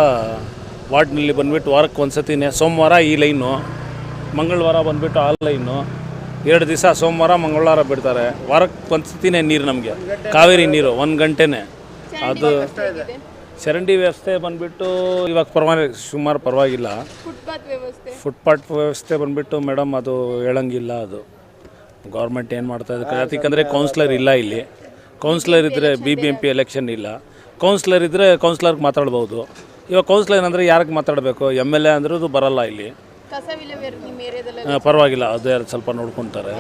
ವಾರ್ಡ್ನಲ್ಲಿ ಬಂದುಬಿಟ್ಟು ವಾರಕ್ಕೆ ಒಂದು ಸತಿನೇ ಸೋಮವಾರ ಈ ಲೈನು ಮಂಗಳವಾರ ಬಂದುಬಿಟ್ಟು ಆ ಲೈನು. ಎರಡು ದಿವಸ ಸೋಮವಾರ ಮಂಗಳವಾರ ಬಿಡ್ತಾರೆ. ವಾರಕ್ಕೆ ಒಂದ್ಸತಿನೇ ನೀರು ನಮಗೆ. ಕಾವೇರಿ ನೀರು ಒಂದು ಗಂಟೆನೇ. ಅದು ಚರಂಡಿ ವ್ಯವಸ್ಥೆ ಬಂದುಬಿಟ್ಟು ಇವಾಗ ಪರವಾಗಿ ಸುಮಾರು ಪರವಾಗಿಲ್ಲ. ಫುಟ್ಪಾತ್ ವ್ಯವಸ್ಥೆ. ಫುಟ್ಪಾತ್ ವ್ಯವಸ್ಥೆ ಬಂದುಬಿಟ್ಟು ಮೇಡಮ್ ಅದು ಹೇಳಂಗಿಲ್ಲ ಅದು. ಗೌರ್ಮೆಂಟ್ ಏನು ಮಾಡ್ತಾ ಇದೆ ಯಾಕಂದರೆ ಕೌನ್ಸ್ಲರ್ ಇಲ್ಲ ಇಲ್ಲಿ. ಕೌನ್ಸಿಲರ್ ಇದ್ದರೆ B B M P election ಇಲ್ಲ. ಕೌನ್ಸಿಲರ್ ಇದ್ದರೆ ಕೌನ್ಸ್ಲರ್ಗೆ ಮಾತಾಡ್ಬೋದು. ಇವಾಗ ಕೌನ್ಸಿಲರ್ ಅಂದರೆ ಯಾರಿಗೆ ಮಾತಾಡಬೇಕು? ಎಂ ಎಲ್ ಎ ಅಂದ್ರೂ ಬರಲ್ಲ ಇಲ್ಲಿ ಕಸ ವಿಲೇವಾರಿ ನಿಮ್ಮ ಏರಿಯಾದಲ್ಲ ಆ, ಪರವಾಗಿಲ್ಲ ಅದೇ ಸ್ವಲ್ಪ ನೋಡ್ಕೊತಾರೆ.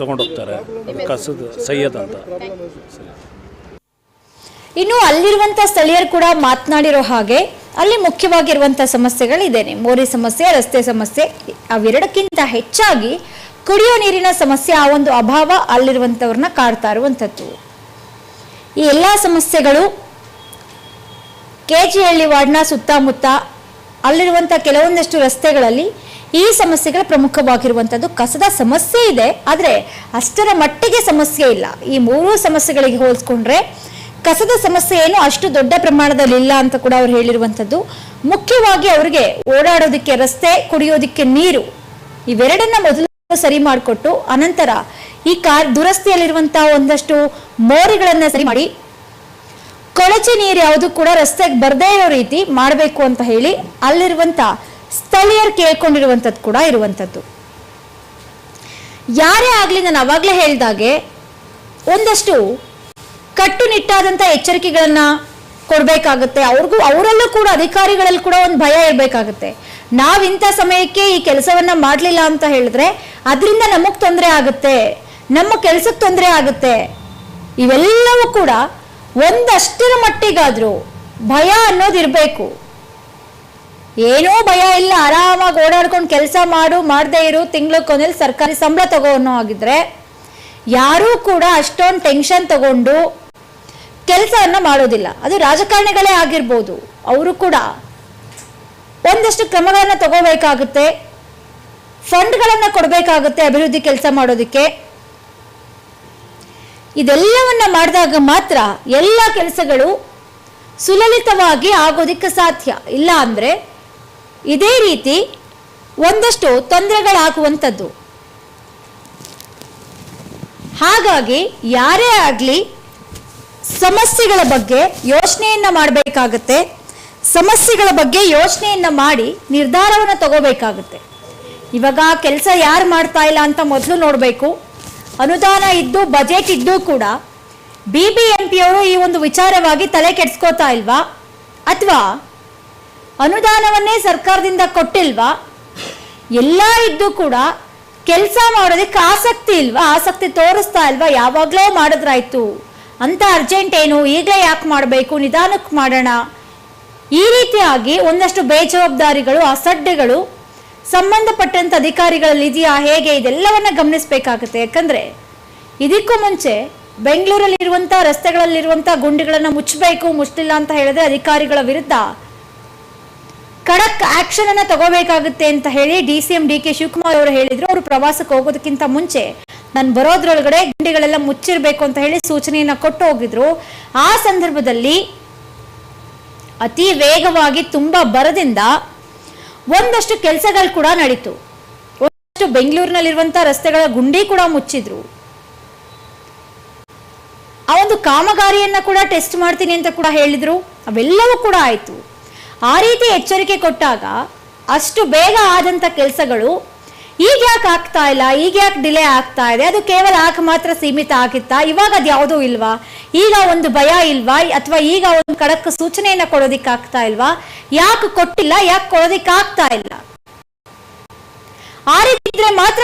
ತಗೊಂಡೋಗ್ತಾರೆ ಕಸದ ಸೈಯದ್ ಅಂತ. ಇನ್ನು ಅಲ್ಲಿರುವಂತ ಸ್ಥಳೀಯರು ಕೂಡ ಮಾತನಾಡಿರೋ ಹಾಗೆ ಅಲ್ಲಿ ಮುಖ್ಯವಾಗಿರುವಂತಹ ಸಮಸ್ಯೆಗಳಿದ್ದೇನೆ ಮೋರಿ ಸಮಸ್ಯೆ ರಸ್ತೆ ಸಮಸ್ಯೆ ಅವೆರಡಕ್ಕಿಂತ ಹೆಚ್ಚಾಗಿ ಕುಡಿಯೋ ನೀರಿನ ಸಮಸ್ಯೆ ಆ ಒಂದು ಅಭಾವ ಅಲ್ಲಿರುವಂತವ್ರನ್ನ ಕಾಡ್ತಾ ಇರುವಂಥದ್ದು ಈ ಎಲ್ಲ ಸಮಸ್ಯೆಗಳು ಕೆ ಜಿ ಹಳ್ಳಿ ವಾರ್ಡ್ನ ಸುತ್ತಮುತ್ತ ಅಲ್ಲಿರುವಂತ ಕೆಲವೊಂದಷ್ಟು ರಸ್ತೆಗಳಲ್ಲಿ ಈ ಸಮಸ್ಯೆಗಳ ಪ್ರಮುಖವಾಗಿರುವಂಥದ್ದು ಕಸದ ಸಮಸ್ಯೆ ಇದೆ. ಆದರೆ ಅಷ್ಟರ ಮಟ್ಟಿಗೆ ಸಮಸ್ಯೆ ಇಲ್ಲ. ಈ ಮೂರೂ ಸಮಸ್ಯೆಗಳಿಗೆ ಹೋಲಿಸ್ಕೊಂಡ್ರೆ ಕಸದ ಸಮಸ್ಯೆ ಏನು ಅಷ್ಟು ದೊಡ್ಡ ಪ್ರಮಾಣದಲ್ಲಿ ಇಲ್ಲ ಅಂತ ಕೂಡ ಅವ್ರು ಹೇಳಿರುವಂಥದ್ದು ಮುಖ್ಯವಾಗಿ ಅವರಿಗೆ ಓಡಾಡೋದಕ್ಕೆ ರಸ್ತೆ, ಕುಡಿಯೋದಕ್ಕೆ ನೀರು ಇವೆರಡನ್ನ ಮೊದಲು ಸರಿ ಮಾಡಿಕೊಟ್ಟು ಅನಂತರ ಈ ಕಾರ್ ದುರಸ್ತಿಯಲ್ಲಿರುವಂತಹ ಒಂದಷ್ಟು ಮೋರಿಗಳನ್ನ ಸರಿ ಮಾಡಿ ಕೊಳಚೆ ನೀರು ಯಾವುದು ಕೂಡ ರಸ್ತೆಗೆ ಬರದೇ ಇರೋ ರೀತಿ ಮಾಡಬೇಕು ಅಂತ ಹೇಳಿ ಅಲ್ಲಿರುವಂತ ಸ್ಥಳೀಯರು ಕೇಳ್ಕೊಂಡಿರುವಂಥದ್ದು ಕೂಡ ಇರುವಂಥದ್ದು. ಯಾರೇ ಆಗಲಿ ನಾನು ಅವಾಗಲೇ ಹೇಳಿದಾಗೆ ಒಂದಷ್ಟು ಕಟ್ಟುನಿಟ್ಟಾದಂಥ ಎಚ್ಚರಿಕೆಗಳನ್ನು ಕೊಡಬೇಕಾಗುತ್ತೆ. ಅವ್ರಿಗೂ ಅವರಲ್ಲೂ ಕೂಡ ಅಧಿಕಾರಿಗಳಲ್ಲಿ ಕೂಡ ಒಂದು ಭಯ ಇರಬೇಕಾಗುತ್ತೆ. ನಾವು ಇಂಥ ಸಮಯಕ್ಕೆ ಈ ಕೆಲಸವನ್ನು ಮಾಡಲಿಲ್ಲ ಅಂತ ಹೇಳಿದ್ರೆ ಅದರಿಂದ ನಮಗೆ ತೊಂದರೆ ಆಗುತ್ತೆ. ನಮ್ಮ ಕೆಲಸಕ್ಕೆ ತೊಂದರೆ ಆಗುತ್ತೆ. ಇವೆಲ್ಲವೂ ಕೂಡ ಒಂದಷ್ಟರ ಮಟ್ಟಿಗಾದರೂ ಭಯ ಅನ್ನೋದಿರಬೇಕು ಏನೂ ಭಯ ಇಲ್ಲ. ಆರಾಮಾಗಿ ಓಡಾಡ್ಕೊಂಡು ಕೆಲಸ ಮಾಡು, ಮಾಡದೇ ಇರು. ತಿಂಗಳ ಕೊನೆಯಲ್ಲಿ ಸರ್ಕಾರಿ ಸಂಬಳ ತಗೋ ಅನ್ನೋ ಆಗಿದ್ರೆ ಯಾರೂ ಕೂಡ ಅಷ್ಟೊಂದು ಟೆನ್ಷನ್ ತಗೊಂಡು ಕೆಲಸವನ್ನು ಮಾಡೋದಿಲ್ಲ. ಅದು ರಾಜಕಾರಣಿಗಳೇ ಆಗಿರ್ಬೋದು. ಅವರು ಕೂಡ ಒಂದಷ್ಟು ಕ್ರಮಗಳನ್ನು ತಗೋಬೇಕಾಗುತ್ತೆ. ಫಂಡ್ಗಳನ್ನು ಕೊಡಬೇಕಾಗುತ್ತೆ ಅಭಿವೃದ್ಧಿ ಕೆಲಸ ಮಾಡೋದಕ್ಕೆ. ಇದೆಲ್ಲವನ್ನ ಮಾಡಿದಾಗ ಮಾತ್ರ ಎಲ್ಲ ಕೆಲಸಗಳು ಸುಲಲಿತವಾಗಿ ಆಗೋದಿಕ್ಕೆ ಸಾಧ್ಯ. ಇಲ್ಲ ಅಂದರೆ ಇದೇ ರೀತಿ ಒಂದಷ್ಟು ತೊಂದರೆಗಳಾಗುವಂಥದ್ದು. ಹಾಗಾಗಿ ಯಾರೇ ಆಗಲಿ ಸಮಸ್ಯೆಗಳ ಬಗ್ಗೆ ಯೋಚನೆಯನ್ನ ಮಾಡಬೇಕಾಗತ್ತೆ. ಸಮಸ್ಯೆಗಳ ಬಗ್ಗೆ ಯೋಚನೆಯನ್ನು ಮಾಡಿ ನಿರ್ಧಾರವನ್ನು ತಗೋಬೇಕಾಗುತ್ತೆ. ಇವಾಗ ಕೆಲಸ ಯಾರು ಮಾಡ್ತಾ ಇಲ್ಲ ಅಂತ ಮೊದಲು ನೋಡಬೇಕು. ಅನುದಾನ ಇದ್ದು ಬಜೆಟ್ ಇದ್ದು ಕೂಡ ಬಿ ಬಿ ಎಂ ಪಿಯವರು ಈ ಒಂದು ವಿಚಾರವಾಗಿ ತಲೆ ಕೆಡಿಸ್ಕೋತಾ ಇಲ್ವಾ? ಅಥವಾ ಅನುದಾನವನ್ನೇ ಸರ್ಕಾರದಿಂದ ಕೊಟ್ಟಿಲ್ವಾ? ಎಲ್ಲ ಇದ್ದು ಕೂಡ ಕೆಲಸ ಮಾಡೋದಕ್ಕೆ ಆಸಕ್ತಿ ಇಲ್ವಾ? ಆಸಕ್ತಿ ತೋರಿಸ್ತಾ ಇಲ್ವಾ? ಯಾವಾಗಲೋ ಮಾಡಿದ್ರಾಯ್ತು. ಅಂತ ಅರ್ಜೆಂಟ್ ಏನು? ಈಗಲೇ ಯಾಕೆ ಮಾಡಬೇಕು? ನಿಧಾನಕ್ಕೆ ಮಾಡೋಣ. ಈ ರೀತಿಯಾಗಿ ಒಂದಷ್ಟು ಬೇಜವಾಬ್ದಾರಿಗಳು, ಅಸಡ್ಡೆಗಳು ಸಂಬಂಧಪಟ್ಟಂತ ಅಧಿಕಾರಿಗಳಲ್ಲಿ ಇದೆಯಾ? ಹೇಗೆ? ಇದೆಲ್ಲವನ್ನ ಗಮನಿಸಬೇಕಾಗುತ್ತೆ. ಯಾಕಂದ್ರೆ ಇದಕ್ಕೂ ಮುಂಚೆ ಬೆಂಗಳೂರಲ್ಲಿರುವಂಥ ರಸ್ತೆಗಳಲ್ಲಿರುವಂಥ ಗುಂಡಿಗಳನ್ನು ಮುಚ್ಚಬೇಕು ಮುಚ್ಚಲಿಲ್ಲ ಅಂತ ಹೇಳಿದ್ರೆ ಅಧಿಕಾರಿಗಳ ವಿರುದ್ಧ ಖಡಕ್ ಆಕ್ಷನ್ ಅನ್ನ ತಗೋಬೇಕಾಗುತ್ತೆ ಅಂತ ಹೇಳಿ D C M D K Shivakumar ಅವರು ಹೇಳಿದ್ರು. ಅವರು ಪ್ರವಾಸಕ್ಕೆ ಹೋಗೋದಕ್ಕಿಂತ ಮುಂಚೆ ನಾನು ಬರೋದ್ರೊಳಗಡೆ ಗುಂಡಿಗಳೆಲ್ಲ ಮುಚ್ಚಿರ್ಬೇಕು ಅಂತ ಹೇಳಿ ಸೂಚನೆಯನ್ನ ಕೊಟ್ಟು ಹೋಗಿದ್ರು. ಆ ಸಂದರ್ಭದಲ್ಲಿ ಅತಿ ವೇಗವಾಗಿ ತುಂಬಾ ಬರದಿಂದ ಒಂದಷ್ಟು ಕೆಲಸಗಳು ಕೂಡ ನಡೀತು. ಒಂದಷ್ಟು ಬೆಂಗಳೂರಿನಲ್ಲಿರುವಂತಹ ರಸ್ತೆಗಳ ಗುಂಡಿ ಕೂಡ ಮುಚ್ಚಿದ್ರು. ಆ ಒಂದು ಕಾಮಗಾರಿಯನ್ನ ಕೂಡ ಟೆಸ್ಟ್ ಮಾಡ್ತೀನಿ ಅಂತ ಕೂಡ ಹೇಳಿದ್ರು. ಅವೆಲ್ಲವೂ ಕೂಡ ಆಯ್ತು. ಆ ರೀತಿ ಎಚ್ಚರಿಕೆ ಕೊಟ್ಟಾಗ ಅಷ್ಟು ಬೇಗ ಆದಂತ ಕೆಲಸಗಳು ಈಗ ಯಾಕೆ ಆಗ್ತಾ ಇಲ್ಲ, ಈಗ ಯಾಕೆ ಡಿಲೇ ಆಗ್ತಾ ಇದೆ? ಅದು ಕೇವಲ ಆಗ ಮಾತ್ರ ಸೀಮಿತ ಆಗಿತ್ತಾ? ಇವಾಗ ಅದು ಯಾವುದೂ ಇಲ್ವಾ? ಈಗ ಒಂದು ಭಯ ಇಲ್ವಾ? ಅಥವಾ ಈಗ ಒಂದು ಕಡಕ್ ಸೂಚನೆಯನ್ನ ಕೊಡೋದಿಕ್ ಆಗ್ತಾ ಇಲ್ವಾ? ಯಾಕೆ ಕೊಟ್ಟಿಲ್ಲ, ಯಾಕೆ ಕೊಡೋದಿಕ್ ಆಗ್ತಾ ಇಲ್ಲ? ಆ ರೀತಿ ಇದ್ರೆ ಮಾತ್ರ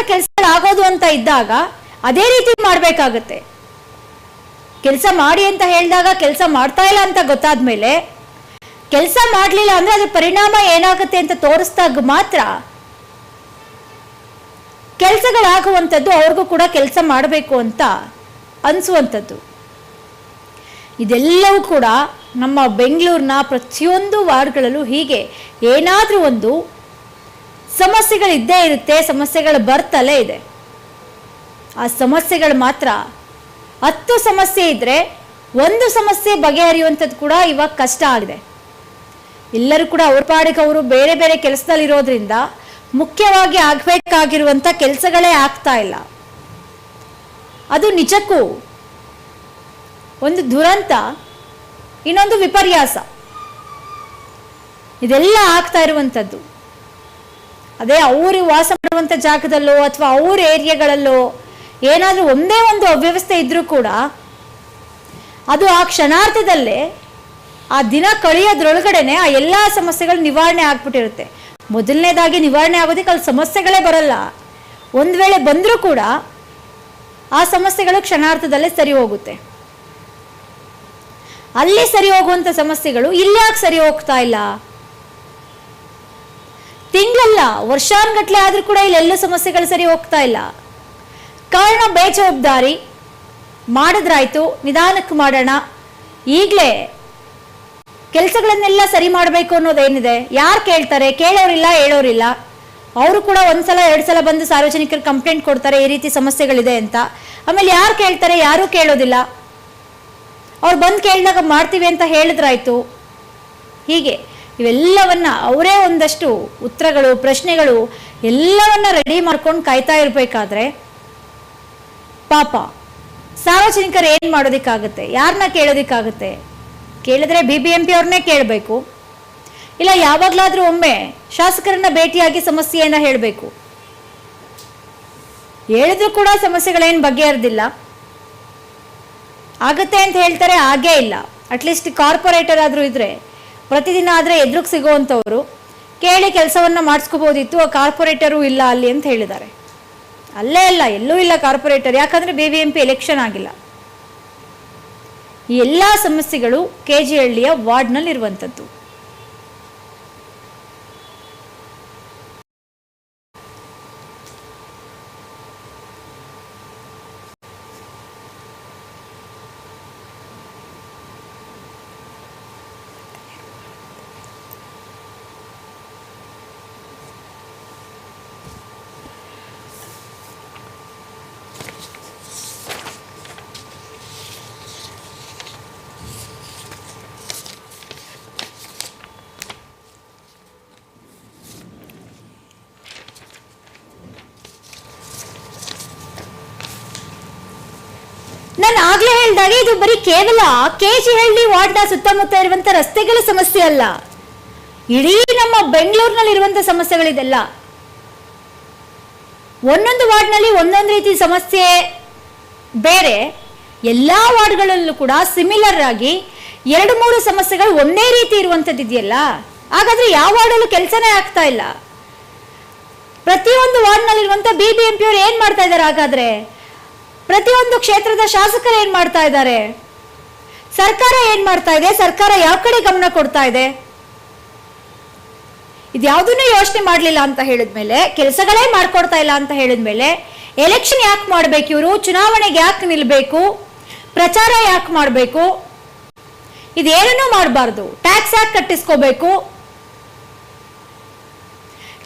ಆಗೋದು ಅಂತ ಇದ್ದಾಗ ಅದೇ ರೀತಿ ಮಾಡ್ಬೇಕಾಗತ್ತೆ. ಕೆಲಸ ಮಾಡಿ ಅಂತ ಹೇಳಿದಾಗ ಕೆಲಸ ಮಾಡ್ತಾ ಇಲ್ಲ ಅಂತ ಗೊತ್ತಾದ್ಮೇಲೆ ಕೆಲಸ ಮಾಡಲಿಲ್ಲ ಅಂದರೆ ಅದರ ಪರಿಣಾಮ ಏನಾಗುತ್ತೆ ಅಂತ ತೋರಿಸ್ದಾಗ ಮಾತ್ರ ಕೆಲಸಗಳಾಗುವಂಥದ್ದು ಅವ್ರಿಗೂ ಕೂಡ ಕೆಲಸ ಮಾಡಬೇಕು ಅಂತ ಅನಿಸುವಂಥದ್ದು. ಇದೆಲ್ಲವೂ ಕೂಡ ನಮ್ಮ ಬೆಂಗಳೂರಿನ ಪ್ರತಿಯೊಂದು ವಾರ್ಡ್ಗಳಲ್ಲೂ ಹೀಗೆ. ಏನಾದರೂ ಒಂದು ಸಮಸ್ಯೆಗಳಿದ್ದೇ ಇರುತ್ತೆ, ಸಮಸ್ಯೆಗಳು ಬರ್ತಲೇ ಇದೆ. ಆ ಸಮಸ್ಯೆಗಳು ಮಾತ್ರ ಹತ್ತು ಸಮಸ್ಯೆ ಇದ್ದರೆ ಒಂದು ಸಮಸ್ಯೆ ಬಗೆಹರಿಯುವಂಥದ್ದು ಕೂಡ ಇವಾಗ ಕಷ್ಟ ಆಗಿದೆ. ಎಲ್ಲರೂ ಕೂಡ ಅವ್ರ ಪಾಡಿಗೆ ಅವರು ಬೇರೆ ಬೇರೆ ಕೆಲಸದಲ್ಲಿರೋದ್ರಿಂದ ಮುಖ್ಯವಾಗಿ ಆಗಬೇಕಾಗಿರುವಂಥ ಕೆಲಸಗಳೇ ಆಗ್ತಾ ಇಲ್ಲ. ಅದು ನಿಜಕ್ಕೂ ಒಂದು ದುರಂತ, ಇನ್ನೊಂದು ವಿಪರ್ಯಾಸ. ಇದೆಲ್ಲ ಆಗ್ತಾ ಇರುವಂಥದ್ದು ಅದೇ ಅವರು ವಾಸ ಮಾಡುವಂಥ ಜಾಗದಲ್ಲೋ ಅಥವಾ ಅವ್ರ ಏರಿಯಾಗಳಲ್ಲೋ ಏನಾದರೂ ಒಂದೇ ಒಂದು ಅವ್ಯವಸ್ಥೆ ಇದ್ರೂ ಕೂಡ ಅದು ಆ ಕ್ಷಣಾರ್ಧದಲ್ಲೇ ಆ ದಿನ ಕಳೆಯೋದ್ರೊಳಗಡೆನೆ ಆ ಎಲ್ಲ ಸಮಸ್ಯೆಗಳು ನಿವಾರಣೆ ಆಗ್ಬಿಟ್ಟಿರುತ್ತೆ. ಮೊದಲನೇದಾಗಿ ನಿವಾರಣೆ ಆಗೋದಕ್ಕೆ ಅಲ್ಲಿ ಸಮಸ್ಯೆಗಳೇ ಬರಲ್ಲ. ಒಂದು ವೇಳೆ ಬಂದರೂ ಕೂಡ ಆ ಸಮಸ್ಯೆಗಳು ಕ್ಷಣಾರ್ಥದಲ್ಲೇ ಸರಿ ಹೋಗುತ್ತೆ. ಅಲ್ಲಿ ಸರಿ ಹೋಗುವಂಥ ಸಮಸ್ಯೆಗಳು ಇಲ್ಯಾಕೆ ಸರಿ ಹೋಗ್ತಾ ಇಲ್ಲ. ತಿಂಗಳಲ್ಲ, ವರ್ಷಾನುಗಟ್ಲೆ ಆದ್ರೂ ಕೂಡ ಇಲ್ಲೆಲ್ಲೂ ಸಮಸ್ಯೆಗಳು ಸರಿ ಹೋಗ್ತಾ ಇಲ್ಲ. ಕಾರಣ ಬೇಜವಾಬ್ದಾರಿ. ಮಾಡಿದ್ರಾಯ್ತು, ನಿಧಾನಕ್ಕೆ ಮಾಡೋಣ. ಈಗಲೇ ಕೆಲಸಗಳನ್ನೆಲ್ಲ ಸರಿ ಮಾಡಬೇಕು ಅನ್ನೋದೇನಿದೆ? ಯಾರು ಕೇಳ್ತಾರೆ? ಕೇಳೋರಿಲ್ಲ, ಹೇಳೋರಿಲ್ಲ. ಅವರು ಕೂಡ ಒಂದ್ಸಲ ಎರಡು ಸಲ ಬಂದು ಸಾರ್ವಜನಿಕರು ಕಂಪ್ಲೇಂಟ್ ಕೊಡ್ತಾರೆ, ಈ ರೀತಿ ಸಮಸ್ಯೆಗಳಿದೆ ಅಂತ. ಆಮೇಲೆ ಯಾರು ಕೇಳ್ತಾರೆ? ಯಾರೂ ಕೇಳೋದಿಲ್ಲ. ಅವ್ರು ಬಂದು ಕೇಳಿದಾಗ ಮಾಡ್ತೀವಿ ಅಂತ ಹೇಳಿದ್ರಾಯ್ತು. ಹೀಗೆ ಇವೆಲ್ಲವನ್ನ ಅವರೇ ಒಂದಷ್ಟು ಉತ್ತರಗಳು, ಪ್ರಶ್ನೆಗಳು ಎಲ್ಲವನ್ನ ರೆಡಿ ಮಾಡ್ಕೊಂಡು ಕಾಯ್ತಾ ಇರಬೇಕಾದ್ರೆ ಪಾಪ ಸಾರ್ವಜನಿಕರು ಏನು ಮಾಡೋದಕ್ಕಾಗುತ್ತೆ? ಯಾರನ್ನ ಕೇಳೋದಕ್ಕಾಗುತ್ತೆ? ಕೇಳಿದ್ರೆ ಬಿ ಬಿ ಎಂ ಪಿ ಅವ್ರನ್ನೇ ಕೇಳಬೇಕು. ಇಲ್ಲ, ಯಾವಾಗಲಾದರೂ ಒಮ್ಮೆ ಶಾಸಕರನ್ನ ಭೇಟಿಯಾಗಿ ಸಮಸ್ಯೆಯನ್ನು ಹೇಳಬೇಕು. ಹೇಳಿದ್ರು ಕೂಡ ಸಮಸ್ಯೆಗಳೇನು ಬಗೆಹರಿದಿಲ್ಲ. ಆಗತ್ತೆ ಅಂತ ಹೇಳ್ತಾರೆ ಹಾಗೇ ಇಲ್ಲ. ಅಟ್ಲೀಸ್ಟ್ ಕಾರ್ಪೊರೇಟರ್ ಆದರೂ ಇದ್ರೆ, ಪ್ರತಿದಿನ ಆದರೆ ಎದುರುಗ್ ಸಿಗೋವಂಥವ್ರು, ಕೇಳಿ ಕೆಲಸವನ್ನ ಮಾಡಿಸ್ಕೋಬೋದಿತ್ತು, ಆ ಕಾರ್ಪೊರೇಟರು ಇಲ್ಲ ಅಲ್ಲಿ ಅಂತ ಹೇಳಿದ್ದಾರೆ. ಅಲ್ಲೇ ಇಲ್ಲ ಎಲ್ಲೂ ಇಲ್ಲ ಕಾರ್ಪೊರೇಟರ್. ಯಾಕಂದ್ರೆ B B M P election ಆಗಿಲ್ಲ. ಎಲ್ಲ ಸಮಸ್ಯೆಗಳು ಕೆ ಜಿ ಹಳ್ಳಿಯ ವಾರ್ಡ್ನಲ್ಲಿರುವಂಥದ್ದು ನಾನು ಹೇಳಿದಾಗೆ ಇದು ಬರೀ ಕೇವಲ ಕೆ ಜಿ ಹಳ್ಳಿ ವಾರ್ಡ್ನ ಸುತ್ತಮುತ್ತ ಇರುವಂತ ರಸ್ತೆಗಳ ಸಮಸ್ಯೆ ಅಲ್ಲ. ಇಡೀ ನಮ್ಮ ಬೆಂಗಳೂರಿನಲ್ಲಿ ಇರುವಂತ ಸಮಸ್ಯೆಗಳಿದೆಲ್ಲ. ಒಂದೊಂದು ವಾರ್ಡ್ನಲ್ಲಿ ಒಂದೊಂದು ರೀತಿ ಸಮಸ್ಯೆ ಬೇರೆ. ಎಲ್ಲ ವಾರ್ಡ್ಗಳಲ್ಲೂ ಕೂಡ ಸಿಮಿಲರ್ ಆಗಿ ಎರಡು ಮೂರು ಸಮಸ್ಯೆಗಳು ಒಂದೇ ರೀತಿ ಇರುವಂಥದ್ದು ಇದೆಯಲ್ಲ. ಹಾಗಾದ್ರೆ ಯಾವ ವಾರ್ಡಲ್ಲೂ ಕೆಲಸನೇ ಆಗ್ತಾ ಇಲ್ಲ. ಪ್ರತಿಯೊಂದು ವಾರ್ಡ್ನಲ್ಲಿರುವಂಥ ಬಿ ಬಿ ಎಂ ಪಿ ಅವ್ರು ಏನು ಮಾಡ್ತಾ ಇದ್ದಾರೆ ಹಾಗಾದ್ರೆ? ಪ್ರತಿಯೊಂದು ಕ್ಷೇತ್ರದ ಶಾಸಕರು ಏನ್ ಮಾಡ್ತಾ ಇದ್ದಾರೆ? ಸರ್ಕಾರ ಏನ್ ಮಾಡ್ತಾ ಇದೆ? ಸರ್ಕಾರ ಯಾವ ಕಡೆ ಗಮನ ಕೊಡ್ತಾ ಇದೆ? ಇದ್ಯಾವುದನ್ನು ಯೋಚನೆ ಮಾಡಲಿಲ್ಲ ಅಂತ ಹೇಳಿದ್ಮೇಲೆ, ಕೆಲಸಗಳೇ ಮಾಡ್ಕೊಡ್ತಾ ಇಲ್ಲ ಅಂತ ಹೇಳಿದ್ಮೇಲೆ ಎಲೆಕ್ಷನ್ ಯಾಕೆ ಮಾಡ್ಬೇಕು ಇವರು? ಚುನಾವಣೆಗೆ ಯಾಕೆ ನಿಲ್ಬೇಕು? ಪ್ರಚಾರ ಯಾಕೆ ಮಾಡಬೇಕು? ಇದೇನನ್ನೂ ಮಾಡಬಾರ್ದು. ಟ್ಯಾಕ್ಸ್ ಯಾಕೆ ಕಟ್ಟಿಸ್ಕೋಬೇಕು?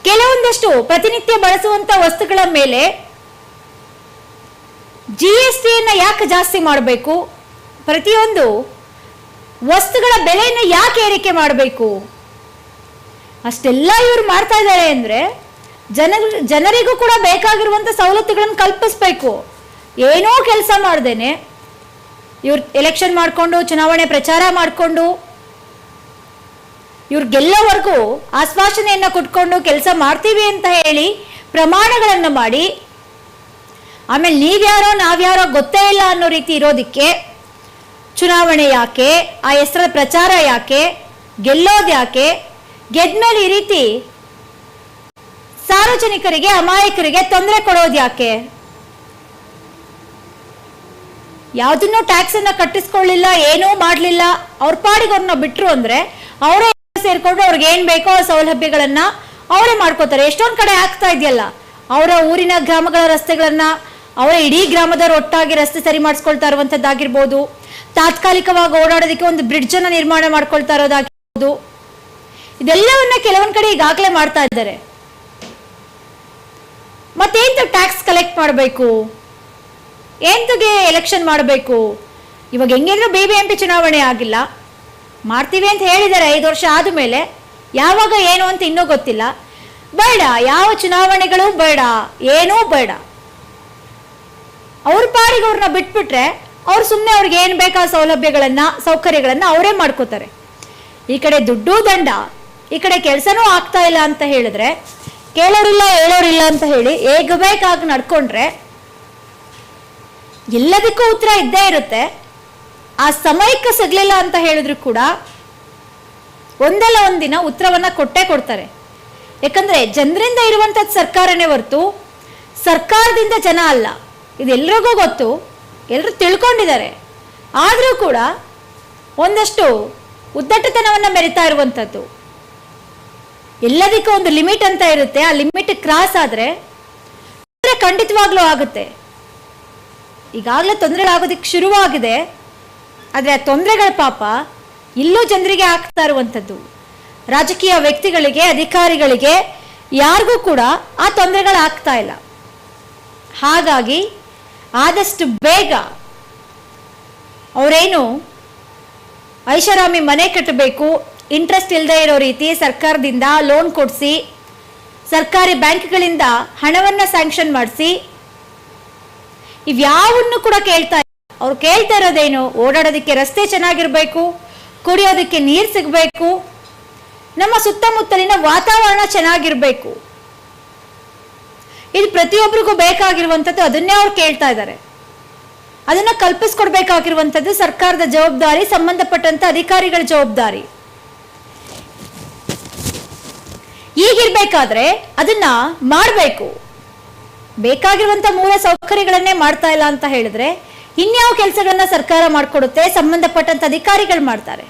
ಕೆಲವೊಂದಷ್ಟು ಪ್ರತಿನಿತ್ಯ ಬಳಸುವಂತ ವಸ್ತುಗಳ ಮೇಲೆ ಜಿ ಎಸ್ ಟಿಯನ್ನು ಯಾಕೆ ಜಾಸ್ತಿ ಮಾಡಬೇಕು? ಪ್ರತಿಯೊಂದು ವಸ್ತುಗಳ ಬೆಲೆಯನ್ನು ಯಾಕೆ ಏರಿಕೆ ಮಾಡಬೇಕು? ಅಷ್ಟೆಲ್ಲ ಇವರು ಮಾಡ್ತಾ ಇದ್ದಾರೆ ಅಂದರೆ ಜನ ಜನರಿಗೂ ಕೂಡ ಬೇಕಾಗಿರುವಂಥ ಸವಲತ್ತುಗಳನ್ನು ಕಲ್ಪಿಸ್ಬೇಕು. ಏನೋ ಕೆಲಸ ಮಾಡ್ದೇನೆ. ಇವ್ರು ಎಲೆಕ್ಷನ್ ಮಾಡಿಕೊಂಡು, ಚುನಾವಣೆ ಪ್ರಚಾರ ಮಾಡಿಕೊಂಡು, ಇವ್ರು ಗೆಲ್ಲೋವರೆಗೂ ಆಶ್ವಾಸನೆಯನ್ನು ಕೊಟ್ಕೊಂಡು ಕೆಲಸ ಮಾಡ್ತೀವಿ ಅಂತ ಹೇಳಿ ಪ್ರಮಾಣಗಳನ್ನು ಮಾಡಿ ಆಮೇಲೆ ನೀವ್ಯಾರೋ, ನಾವ್ಯಾರೋ ಗೊತ್ತೇ ಇಲ್ಲ ಅನ್ನೋ ರೀತಿ ಇರೋದಕ್ಕೆ ಚುನಾವಣೆ ಯಾಕೆ, ಆ ಹೆಸರ ಪ್ರಚಾರ ಯಾಕೆ, ಗೆಲ್ಲೋದು ಯಾಕೆ, ಗೆದ್ಮೇಲೆ ಈ ರೀತಿ ಸಾರ್ವಜನಿಕರಿಗೆ, ಅಮಾಯಕರಿಗೆ ತೊಂದರೆ ಕೊಡೋದು ಯಾಕೆ? ಯಾವುದನ್ನೂ ಟ್ಯಾಕ್ಸ್ ಅನ್ನ ಕಟ್ಟಿಸ್ಕೊಳ್ಳಿಲ್ಲ, ಏನೂ ಮಾಡಲಿಲ್ಲ. ಅವ್ರ ಪಾಡಿಗೆ ಅವ್ರನ್ನ ಬಿಟ್ರು ಅಂದ್ರೆ ಅವರೇ ಸೇರ್ಕೊಂಡು ಅವ್ರಿಗೆ ಏನ್ ಬೇಕೋ ಸೌಲಭ್ಯಗಳನ್ನ ಅವರೇ ಮಾಡ್ಕೋತಾರೆ. ಎಷ್ಟೊಂದ್ ಕಡೆ ಆಗ್ತಾ ಇದೆಯಲ್ಲ, ಅವರ ಊರಿನ, ಗ್ರಾಮಗಳ ರಸ್ತೆಗಳನ್ನ ಅವರ ಇಡೀ ಗ್ರಾಮದವ್ರು ಒಟ್ಟಾಗಿ ರಸ್ತೆ ಸರಿ ಮಾಡಿಸ್ಕೊಳ್ತಾ ಇರುವಂತದ್ದಾಗಿರ್ಬೋದು ತಾತ್ಕಾಲಿಕವಾಗಿ ಓಡಾಡೋದಕ್ಕೆ ಒಂದು ಬ್ರಿಡ್ಜ್ ಅನ್ನ ನಿರ್ಮಾಣ ಮಾಡ್ಕೊಳ್ತಾ ಇರೋದಾಗಿರ್ಬೋದು. ಇದೆಲ್ಲವನ್ನ ಕೆಲವೊಂದು ಕಡೆ ಈಗಾಗಲೇ ಮಾಡ್ತಾ ಇದ್ದಾರೆ. ಮತ್ತೇಂತ ಟ್ಯಾಕ್ಸ್ ಕಲೆಕ್ಟ್ ಮಾಡಬೇಕು? ಎಂತಗೆ ಎಲೆಕ್ಷನ್ ಮಾಡಬೇಕು? ಇವಾಗ ಹೆಂಗಿದ್ರು ಬಿ ಬಿ ಎಂ ಪಿ ಚುನಾವಣೆ ಆಗಿಲ್ಲ. ಮಾಡ್ತೀವಿ ಅಂತ ಹೇಳಿದ್ದಾರೆ ಐದು ವರ್ಷ ಆದಮೇಲೆ. ಯಾವಾಗ ಏನು ಅಂತ ಇನ್ನೂ ಗೊತ್ತಿಲ್ಲ. ಬೇಡ, ಯಾವ ಚುನಾವಣೆಗಳು ಬೇಡ, ಏನೂ ಬೇಡ. ಅವ್ರ ಪಾಡಿಗೆ ಅವ್ರನ್ನ ಬಿಟ್ಬಿಟ್ರೆ ಅವ್ರು ಸುಮ್ಮನೆ ಅವ್ರಿಗೆ ಏನು ಬೇಕಾ ಸೌಲಭ್ಯಗಳನ್ನ, ಸೌಕರ್ಯಗಳನ್ನ ಅವರೇ ಮಾಡ್ಕೋತಾರೆ. ಈ ಕಡೆ ದುಡ್ಡು ದಂಡ. ಈ ಕಡೆ ಕೆಲಸನೂ ಆಗ್ತಾ ಇಲ್ಲ ಅಂತ ಹೇಳಿದ್ರೆ, ಕೇಳೋರಿಲ್ಲ, ಹೇಳೋರಿಲ್ಲ ಅಂತ ಹೇಳಿ ಹೇಗ ಬೇಕಾಗಿ ನಡ್ಕೊಂಡ್ರೆ ಎಲ್ಲದಕ್ಕೂ ಉತ್ತರ ಇದ್ದೇ ಇರುತ್ತೆ. ಆ ಸಮಯಕ್ಕೆ ಸಿಗ್ಲಿಲ್ಲ ಅಂತ ಹೇಳಿದ್ರು ಕೂಡ ಒಂದಲ್ಲ ಒಂದಿನ ಉತ್ತರವನ್ನ ಕೊಟ್ಟೇ ಕೊಡ್ತಾರೆ. ಯಾಕಂದ್ರೆ ಜನರಿಂದ ಇರುವಂಥದ್ದು ಸರ್ಕಾರನೇ ಹೊರತು ಸರ್ಕಾರದಿಂದ ಜನ ಅಲ್ಲ. ಇದು ಎಲ್ರಿಗೂ ಗೊತ್ತು ಎಲ್ಲರೂ ತಿಳ್ಕೊಂಡಿದ್ದಾರೆ. ಆದರೂ ಕೂಡ ಒಂದಷ್ಟು ಉದ್ದಟತನವನ್ನು ಮೆರಿತಾ ಇರುವಂಥದ್ದು. ಎಲ್ಲದಕ್ಕೂ ಒಂದು ಲಿಮಿಟ್ ಅಂತ ಇರುತ್ತೆ. ಆ ಲಿಮಿಟ್ ಕ್ರಾಸ್ ಆದರೆ ಖಂಡಿತವಾಗ್ಲೂ ಆಗುತ್ತೆ. ಈಗಾಗಲೇ ತೊಂದರೆಗಳಾಗೋದಕ್ಕೆ ಶುರುವಾಗಿದೆ. ಆದರೆ ಆ ತೊಂದರೆಗಳ ಪಾಪ ಇಲ್ಲೂ ಜನರಿಗೆ ಆಗ್ತಾ ಇರುವಂಥದ್ದು. ರಾಜಕೀಯ ವ್ಯಕ್ತಿಗಳಿಗೆ, ಅಧಿಕಾರಿಗಳಿಗೆ ಯಾರಿಗೂ ಕೂಡ ಆ ತೊಂದರೆಗಳಾಗ್ತಾ ಇಲ್ಲ. ಹಾಗಾಗಿ ಆದಷ್ಟು ಬೇಗ ಅವರೇನು ಐಷಾರಾಮಿ ಮನೆ ಕಟ್ಟಬೇಕು ಇಂಟ್ರೆಸ್ಟ್ ಇಲ್ಲದೆ ಇರೋ ರೀತಿ ಸರ್ಕಾರದಿಂದ ಲೋನ್ ಕೊಡಿಸಿ, ಸರ್ಕಾರಿ ಬ್ಯಾಂಕ್ಗಳಿಂದ ಹಣವನ್ನು ಸ್ಯಾಂಕ್ಷನ್ ಮಾಡಿಸಿ, ಇವ್ಯಾವನ್ನು ಕೂಡ ಕೇಳ್ತಾ ಅವ್ರು ಕೇಳ್ತಾ ಇರೋದೇನು, ಓಡಾಡೋದಕ್ಕೆ ರಸ್ತೆ ಚೆನ್ನಾಗಿರಬೇಕು, ಕುಡಿಯೋದಕ್ಕೆ ನೀರು ಸಿಗಬೇಕು, ನಮ್ಮ ಸುತ್ತಮುತ್ತಲಿನ ವಾತಾವರಣ ಚೆನ್ನಾಗಿರ್ಬೇಕು. ಇದು ಪ್ರತಿಯೊಬ್ಬರಿಗೂ ಬೇಕಾಗಿರುವಂಥದ್ದು ಅದನ್ನೇ ಅವ್ರು ಕೇಳ್ತಾ ಇದ್ದಾರೆ. ಅದನ್ನ ಕಲ್ಪಿಸ್ಕೊಡ್ಬೇಕಾಗಿರುವಂಥದ್ದು ಸರ್ಕಾರದ ಜವಾಬ್ದಾರಿ ಸಂಬಂಧಪಟ್ಟಂತ ಅಧಿಕಾರಿಗಳ ಜವಾಬ್ದಾರಿ. ಈಗಿರ್ಬೇಕಾದ್ರೆ ಅದನ್ನ ಮಾಡಬೇಕು. ಬೇಕಾಗಿರುವಂತ ಮೂಲ ಸೌಕರ್ಯಗಳನ್ನೇ ಮಾಡ್ತಾ ಇಲ್ಲ ಅಂತ ಹೇಳಿದ್ರೆ ಇನ್ಯಾವ ಕೆಲಸಗಳನ್ನ ಸರ್ಕಾರ ಮಾಡಿಕೊಡುತ್ತೆ ಸಂಬಂಧಪಟ್ಟಂತ ಅಧಿಕಾರಿಗಳು ಮಾಡ್ತಾರೆ.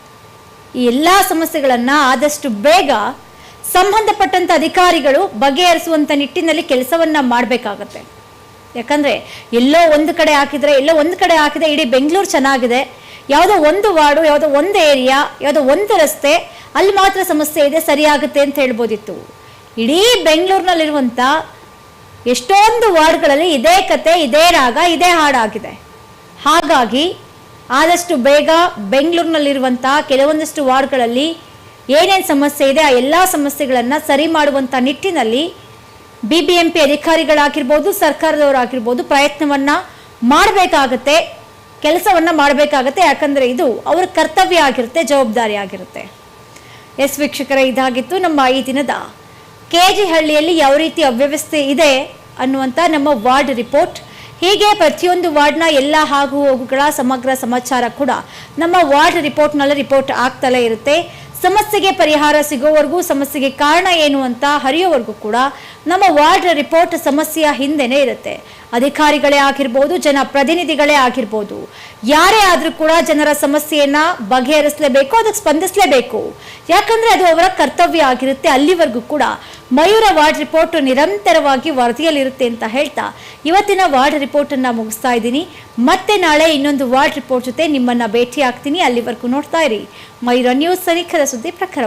ಈ ಎಲ್ಲ ಸಮಸ್ಯೆಗಳನ್ನ ಆದಷ್ಟು ಬೇಗ ಸಂಬಂಧಪಟ್ಟಂತ ಅಧಿಕಾರಿಗಳು ಬಗೆಹರಿಸುವಂಥ ನಿಟ್ಟಿನಲ್ಲಿ ಕೆಲಸವನ್ನ ಮಾಡಬೇಕಾಗತ್ತೆ. ಯಾಕಂದ್ರೆ ಎಲ್ಲೋ ಒಂದು ಕಡೆ ಹಾಕಿದ್ರೆ, ಎಲ್ಲೋ ಒಂದು ಕಡೆ ಹಾಕಿದ್ರೆ ಇಡೀ ಬೆಂಗಳೂರು ಚೆನ್ನಾಗಿದೆ. ಯಾವುದೋ ಒಂದು ವಾರ್ಡು, ಯಾವುದೋ ಒಂದು ಏರಿಯಾ, ಯಾವುದೋ ಒಂದು ರಸ್ತೆ, ಅಲ್ಲಿ ಮಾತ್ರ ಸಮಸ್ಯೆ ಇದೆ, ಸರಿಯಾಗುತ್ತೆ ಅಂತ ಹೇಳ್ಬೋದಿತ್ತು. ಇಡೀ ಬೆಂಗಳೂರಿನಲ್ಲಿರುವಂಥ ಎಷ್ಟೊಂದು ವಾರ್ಡ್ಗಳಲ್ಲಿ ಇದೇ ಕತೆ, ಇದೇ ರಾಗ, ಇದೇ ಹಾಡಾಗಿದೆ. ಹಾಗಾಗಿ ಆದಷ್ಟು ಬೇಗ ಬೆಂಗಳೂರಿನಲ್ಲಿರುವಂಥ ಕೆಲವೊಂದಷ್ಟು ವಾರ್ಡ್ಗಳಲ್ಲಿ ಏನೇನು ಸಮಸ್ಯೆ ಇದೆ, ಆ ಎಲ್ಲ ಸಮಸ್ಯೆಗಳನ್ನು ಸರಿ ಮಾಡುವಂಥ ನಿಟ್ಟಿನಲ್ಲಿ ಬಿ ಬಿ ಎಂ ಪಿ ಅಧಿಕಾರಿಗಳಾಗಿರ್ಬೋದು, ಸರ್ಕಾರದವರಾಗಿರ್ಬೋದು ಪ್ರಯತ್ನವನ್ನ ಮಾಡಬೇಕಾಗತ್ತೆ, ಕೆಲಸವನ್ನ ಮಾಡಬೇಕಾಗತ್ತೆ. ಯಾಕಂದ್ರೆ ಇದು ಅವರ ಕರ್ತವ್ಯ ಆಗಿರುತ್ತೆ, ಜವಾಬ್ದಾರಿ ಆಗಿರುತ್ತೆ. ಎಸ್ ವೀಕ್ಷಕರ, ಇದಾಗಿತ್ತು ನಮ್ಮ ಈ ದಿನದ ಕೆ ಜಿ ಹಳ್ಳಿಯಲ್ಲಿ ಯಾವ ರೀತಿ ಅವ್ಯವಸ್ಥೆ ಇದೆ ಅನ್ನುವಂಥ ನಮ್ಮ ವಾರ್ಡ್ ರಿಪೋರ್ಟ್. ಹೀಗೆ ಪ್ರತಿಯೊಂದು ವಾರ್ಡ್ನ ಎಲ್ಲ ಹಾಗೂ ಹೋಗುಗಳ ಸಮಗ್ರ ಸಮಾಚಾರ ಕೂಡ ನಮ್ಮ ವಾರ್ಡ್ ರಿಪೋರ್ಟ್ನಲ್ಲಿ ರಿಪೋರ್ಟ್ ಆಗ್ತಲೇ ಇರುತ್ತೆ. ಸಮಸ್ಯೆಗೆ ಪರಿಹಾರ ಸಿಗೋವರೆಗೂ ಸಮಸ್ಯೆಗೆ ಕಾರಣ ಏನು ಅಂತ ಹರಿಯೋವರೆಗೂ ಕೂಡ ನಮ್ಮ ವಾರ್ಡ್ ರಿಪೋರ್ಟ್ ಸಮಸ್ಯೆಯ ಹಿಂದೆನೇ ಇರುತ್ತೆ. ಅಧಿಕಾರಿಗಳೇ ಆಗಿರ್ಬೋದು ಜನಪ್ರತಿನಿಧಿಗಳೇ ಆಗಿರ್ಬೋದು. ಯಾರೇ ಆದರೂ ಕೂಡ ಜನರ ಸಮಸ್ಯೆಯನ್ನು ಬಗೆಹರಿಸಲೇಬೇಕು, ಅದಕ್ಕೆ ಸ್ಪಂದಿಸಲೇಬೇಕು. ಯಾಕಂದ್ರೆ ಅದು ಅವರ ಕರ್ತವ್ಯ ಆಗಿರುತ್ತೆ ಅಲ್ಲಿವರೆಗೂ ಕೂಡ. ಮಯೂರ ವಾರ್ಡ್ ರಿಪೋರ್ಟ್ ನಿರಂತರವಾಗಿ ವರದಿಯಲ್ಲಿರುತ್ತೆ ಅಂತ ಹೇಳ್ತಾ ಇವತ್ತಿನ ವಾರ್ಡ್ ರಿಪೋರ್ಟನ್ನು ಮುಗಿಸ್ತಾ ಇದ್ದೀನಿ. ಮತ್ತೆ ನಾಳೆ ಇನ್ನೊಂದು ವಾರ್ಡ್ ರಿಪೋರ್ಟ್ ಜೊತೆ ನಿಮ್ಮನ್ನ ಭೇಟಿ ಆಗ್ತೀನಿ ಅಲ್ಲಿವರೆಗೂ ನೋಡ್ತಾ ಇರಿ. ಮಯೂರ ನ್ಯೂಸ್, ಸನಿಖರ ಸುದ್ದಿ ಪ್ರಖರ